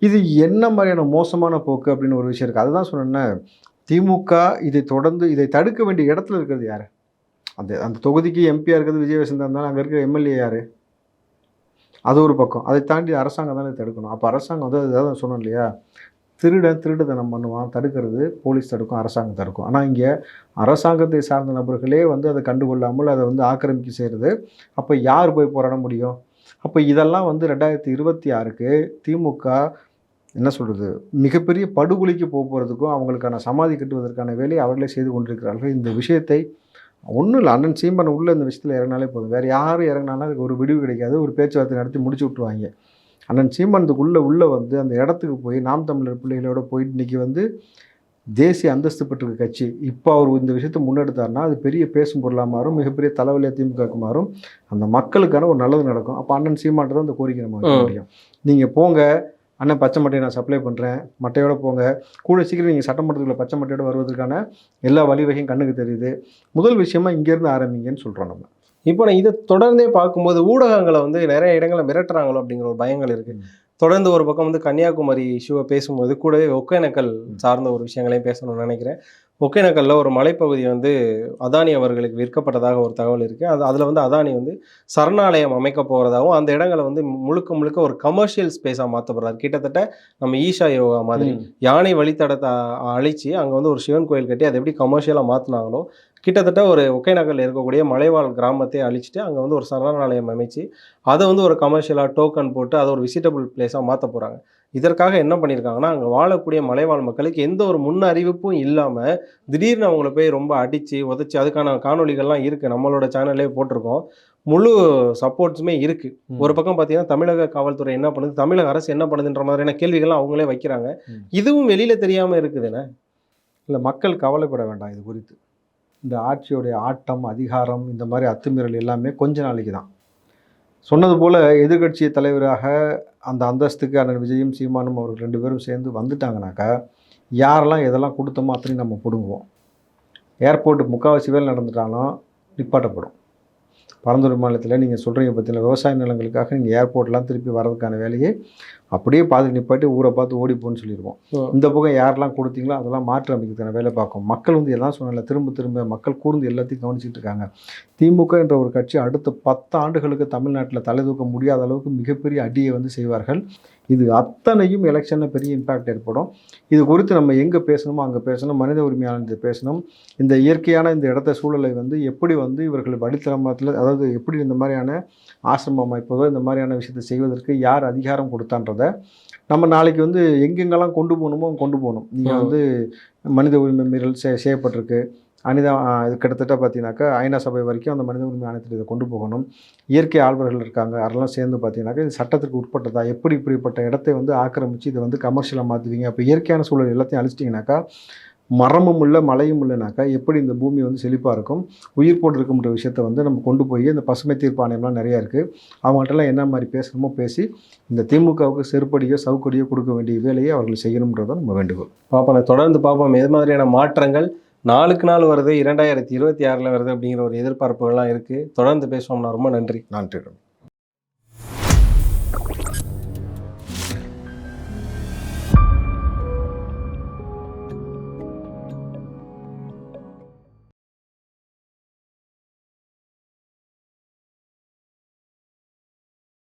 [SPEAKER 2] இது என்ன மாதிரியான மோசமான போக்கு அப்படின்னு ஒரு விஷயம் இருக்குது அதுதான் சொன்னேன் திமுக இதை தொடர்ந்து இதை தடுக்க வேண்டிய இடத்துல இருக்கிறது யார்? அந்த அந்த தொகுதிக்கு எம்பியாக இருக்கிறது விஜய் வசந்தா இருந்தாலும் அங்கே இருக்கிற எம்எல்ஏ யார்? அது ஒரு பக்கம். அதை தாண்டி அரசாங்கம் தானே தடுக்கணும். அப்போ அரசாங்கம் வந்து அதாவது சொன்னோம் இல்லையா? திருட திருடுதனம் பண்ணுவான் தடுக்கிறது போலீஸ் தடுக்கும் அரசாங்கம் தடுக்கும். ஆனால் இங்கே அரசாங்கத்தை சார்ந்த நபர்களே வந்து அதை கண்டுகொள்ளாமல் அதை வந்து ஆக்கிரமிக்க செய்கிறது அப்போ யார் போய் போராட முடியும்? அப்போ இதெல்லாம் வந்து ரெண்டாயிரத்தி இருபத்தி ஆறுக்கு திமுக என்ன சொல்கிறது மிகப்பெரிய படுகொலைக்கு போக போகிறதுக்கும் அவங்களுக்கான சமாதி கட்டுவதற்கான வேலையை அவர்களே செய்து கொண்டிருக்கிறார்கள். இந்த விஷயத்தை ஒன்றும் இல்லை அண்ணன் சீமன் உள்ள இந்த விஷயத்தில் இறங்கினாலே போதும். வேறு யாரும் இறங்கினாலும் அதுக்கு ஒரு விடிவு கிடைக்காது ஒரு பேச்சுவார்த்தை நடத்தி முடிச்சு விட்ருவாங்க அண்ணன் சீமானத்துக்குள்ளே உள்ளே வந்து அந்த இடத்துக்கு போய் நாம் தமிழர் பிள்ளைகளோட போய் இன்னைக்கு வந்து தேசிய அந்தஸ்து பெற்றிருக்க கட்சி. இப்போ அவர் இந்த விஷயத்தை முன்னெடுத்தாருன்னா அது பெரிய பேசும் பொருளாக மாறும் மிகப்பெரிய தலைவலியாக திமுகவுக்கு மாறும். அந்த மக்களுக்கான ஒரு நல்லது நடக்கும். அப்போ அண்ணன் சீமான்ட்டு தான் அந்த கோரிக்கை நம்ம. முடியும். நீங்கள் போங்க அண்ணன் பச்சை மட்டையை நான் சப்ளை பண்ணுறேன் மட்டையோட போங்க. கூட சீக்கிரம் நீங்கள் சட்டமன்றத்துக்குள்ள பச்சை மட்டையோட வருவதற்கான எல்லா வழிவகையும் கண்ணுக்கு தெரியுது. முதல் விஷயமா இங்கேருந்து ஆரம்பிங்கன்னு சொல்கிறோம் நம்ம.
[SPEAKER 1] இப்போ நான் இதை தொடர்ந்தே பார்க்கும்போது ஊடகங்களை வந்து நிறைய இடங்களை மிரட்டுறாங்களோ அப்படிங்கிற ஒரு பயங்கள் இருக்கு.
[SPEAKER 2] ம்.
[SPEAKER 1] தொடர்ந்து ஒரு பக்கம் வந்து கன்னியாகுமரி இஷ்யூவை பேசும்போது கூடவே ஒகேனக்கல் சார்ந்த ஒரு விஷயங்களையும் பேசணும்னு நினைக்கிறேன். ஒகேனக்கல்ல ஒரு மலைப்பகுதி வந்து அதானி அவர்களுக்கு விற்கப்பட்டதாக ஒரு தகவல் இருக்கு. அது அதில் வந்து அதானி வந்து சரணாலயம் அமைக்க போகிறதாகவும் அந்த இடங்களை வந்து முழுக்க முழுக்க ஒரு கமர்ஷியல் ஸ்பேஸாக மாற்ற போகிறாரு கிட்டத்தட்ட நம்ம ஈஷா யோகா மாதிரி யானை வழித்தடத்தை அழிச்சு அங்கே வந்து ஒரு சிவன் கோயில் கட்டி அதை எப்படி கமர்ஷியலாக மாற்றினாங்களோ கிட்டத்தட்ட ஒரு ஒகேனக்கல்ல இருக்கக்கூடிய மலைவாழ் கிராமத்தை அழிச்சிட்டு அங்கே வந்து ஒரு சரணாலயம் அமைச்சு அதை வந்து ஒரு கமர்ஷியலாக டோக்கன் போட்டு அதை ஒரு விசிட்டபிள் பிளேஸாக மாற்ற போகிறாங்க இதற்காக என்ன பண்ணியிருக்காங்கன்னா அங்கே வாழக்கூடிய மலைவாழ் மக்களுக்கு எந்த ஒரு முன் அறிவிப்பும் இல்லாமல் திடீர்னு அவங்கள போய் ரொம்ப அடித்து உதச்சி அதுக்கான காணொளிகள்லாம் இருக்குது நம்மளோட சேனல்லே போட்டிருக்கோம். முழு சப்போர்ட்ஸுமே இருக்குது. ஒரு பக்கம் பார்த்தீங்கன்னா தமிழக காவல்துறை என்ன பண்ணுது தமிழக அரசு என்ன பண்ணுதுன்ற மாதிரியான கேள்விகள்லாம் அவங்களே வைக்கிறாங்க. இதுவும் வெளியில தெரியாம இருக்குதுண்ணே
[SPEAKER 2] இல்லை மக்கள் கவலைப்பட வேண்டாம் இது குறித்து. இந்த ஆட்சியோடைய ஆட்டம் அதிகாரம் இந்த மாதிரி அத்துமீறல் எல்லாமே கொஞ்ச நாளைக்கு தான். சொன்னது போல் எதிர்க்கட்சி தலைவராக அந்த அந்தஸ்துக்கு அண்ணன் விஜயும் சீமானும் அவர்கள் ரெண்டு பேரும் சேர்ந்து வந்துட்டாங்கனாக்கா யாரெல்லாம் எதெல்லாம் கொடுத்தோமோ அத்தனையும் நம்ம பிடுங்குவோம். ஏர்போர்ட்டு முக்கால்வாசி வேலை நடந்துட்டாலும் நிப்பாட்டப்படும். பரந்தூர் மாநிலத்தில் நீங்கள் சொல்கிறீங்க பார்த்தீங்களா விவசாய நிலங்களுக்காக நீங்கள் ஏர்போர்ட்லாம் திருப்பி வர்றதுக்கான வேலையை அப்படியே பார்த்து நிப்பாட்டி ஊரை பார்த்து ஓடி போன்னு சொல்லிடுவோம்
[SPEAKER 1] ம்.
[SPEAKER 2] இந்த பக்கம் யாரெல்லாம் கொடுத்தீங்களோ அதெல்லாம் மாற்றி அமைக்கிறதுக்கான வேலை பார்க்கும். மக்கள் வந்து எல்லாம் சொன்னல திரும்ப திரும்ப மக்கள் கூர்ந்து எல்லாத்தையும் கவனிச்சிட்டு இருக்காங்க. திமுக என்ற ஒரு கட்சி அடுத்த பத்து ஆண்டுகளுக்கு தமிழ்நாட்டில் தலை தூக்க முடியாத அளவுக்கு மிகப்பெரிய அடியை வந்து செய்வார்கள். இது அத்தனையும் எலெக்ஷனில் பெரிய இம்பாக்ட் ஏற்படும். இது குறித்து நம்ம எங்கே பேசணுமோ அங்கே பேசணும். மனித உரிமையாளர் பேசணும். இந்த இயற்கையான இந்த இடத்த சூழலை வந்து எப்படி வந்து இவர்கள் வடித்தளமத்தில் அதாவது எப்படி இந்த மாதிரியான ஆசிரமம் அமைப்பதோ இந்த மாதிரியான விஷயத்தை செய்வதற்கு யார் அதிகாரம் கொடுத்தான்றதை நம்ம நாளைக்கு வந்து எங்கெங்கெல்லாம் கொண்டு போகணுமோ கொண்டு போகணும். நீங்கள். வந்து மனித உரிமை மீறல் செய் செய்யப்பட்டிருக்கு. அனிதா இது கிட்டத்தட்ட பார்த்தீங்கன்னாக்கா ஐநா சபை வரைக்கும் அந்த மனித உரிமை ஆணையத்தில் இதை கொண்டு போகணும். இயற்கை ஆழ்வர்கள் இருக்காங்க அதெல்லாம் சேர்ந்து பார்த்தீங்கன்னாக்கா இது சட்டத்திற்கு உட்பட்டதா எப்படி இப்படிப்பட்ட இடத்தை வந்து ஆக்கிரமித்து இதை வந்து கமர்ஷியலாக மாற்றுவீங்க அப்போ இயற்கையான சூழல் எல்லாத்தையும் அழிச்சிட்டிங்கனாக்கா மரமும் இல்லை மலையும் இல்லைனாக்கா எப்படி இந்த பூமி வந்து செழிப்பாக இருக்கும்? உயிர் போட்டு இருக்குன்ற விஷயத்தை வந்து நம்ம கொண்டு போய் இந்த பசுமை தீர்ப்பாணையம்லாம் நிறையா இருக்குது அவங்கள்ட்டலாம் என்ன மாதிரி பேசணுமோ பேசி இந்த திமுகவுக்கு செருப்படியோ சவுக்கடியோ கொடுக்க வேண்டிய வேலையை அவர்கள் செய்யணுன்றதை நம்ம வேண்டுகோள்.
[SPEAKER 1] பார்ப்போம் தொடர்ந்து பார்ப்போம் எது மாதிரியான மாற்றங்கள் நாளுக்கு நாள் வருது இரண்டாயிரத்தி இருபத்தி ஆறில் வருது அப்படிங்கிற ஒரு எதிர்பார்ப்புகள்லாம் இருக்குது தொடர்ந்து பேசுவோம்னா ரொம்ப நன்றி.
[SPEAKER 2] நன்றி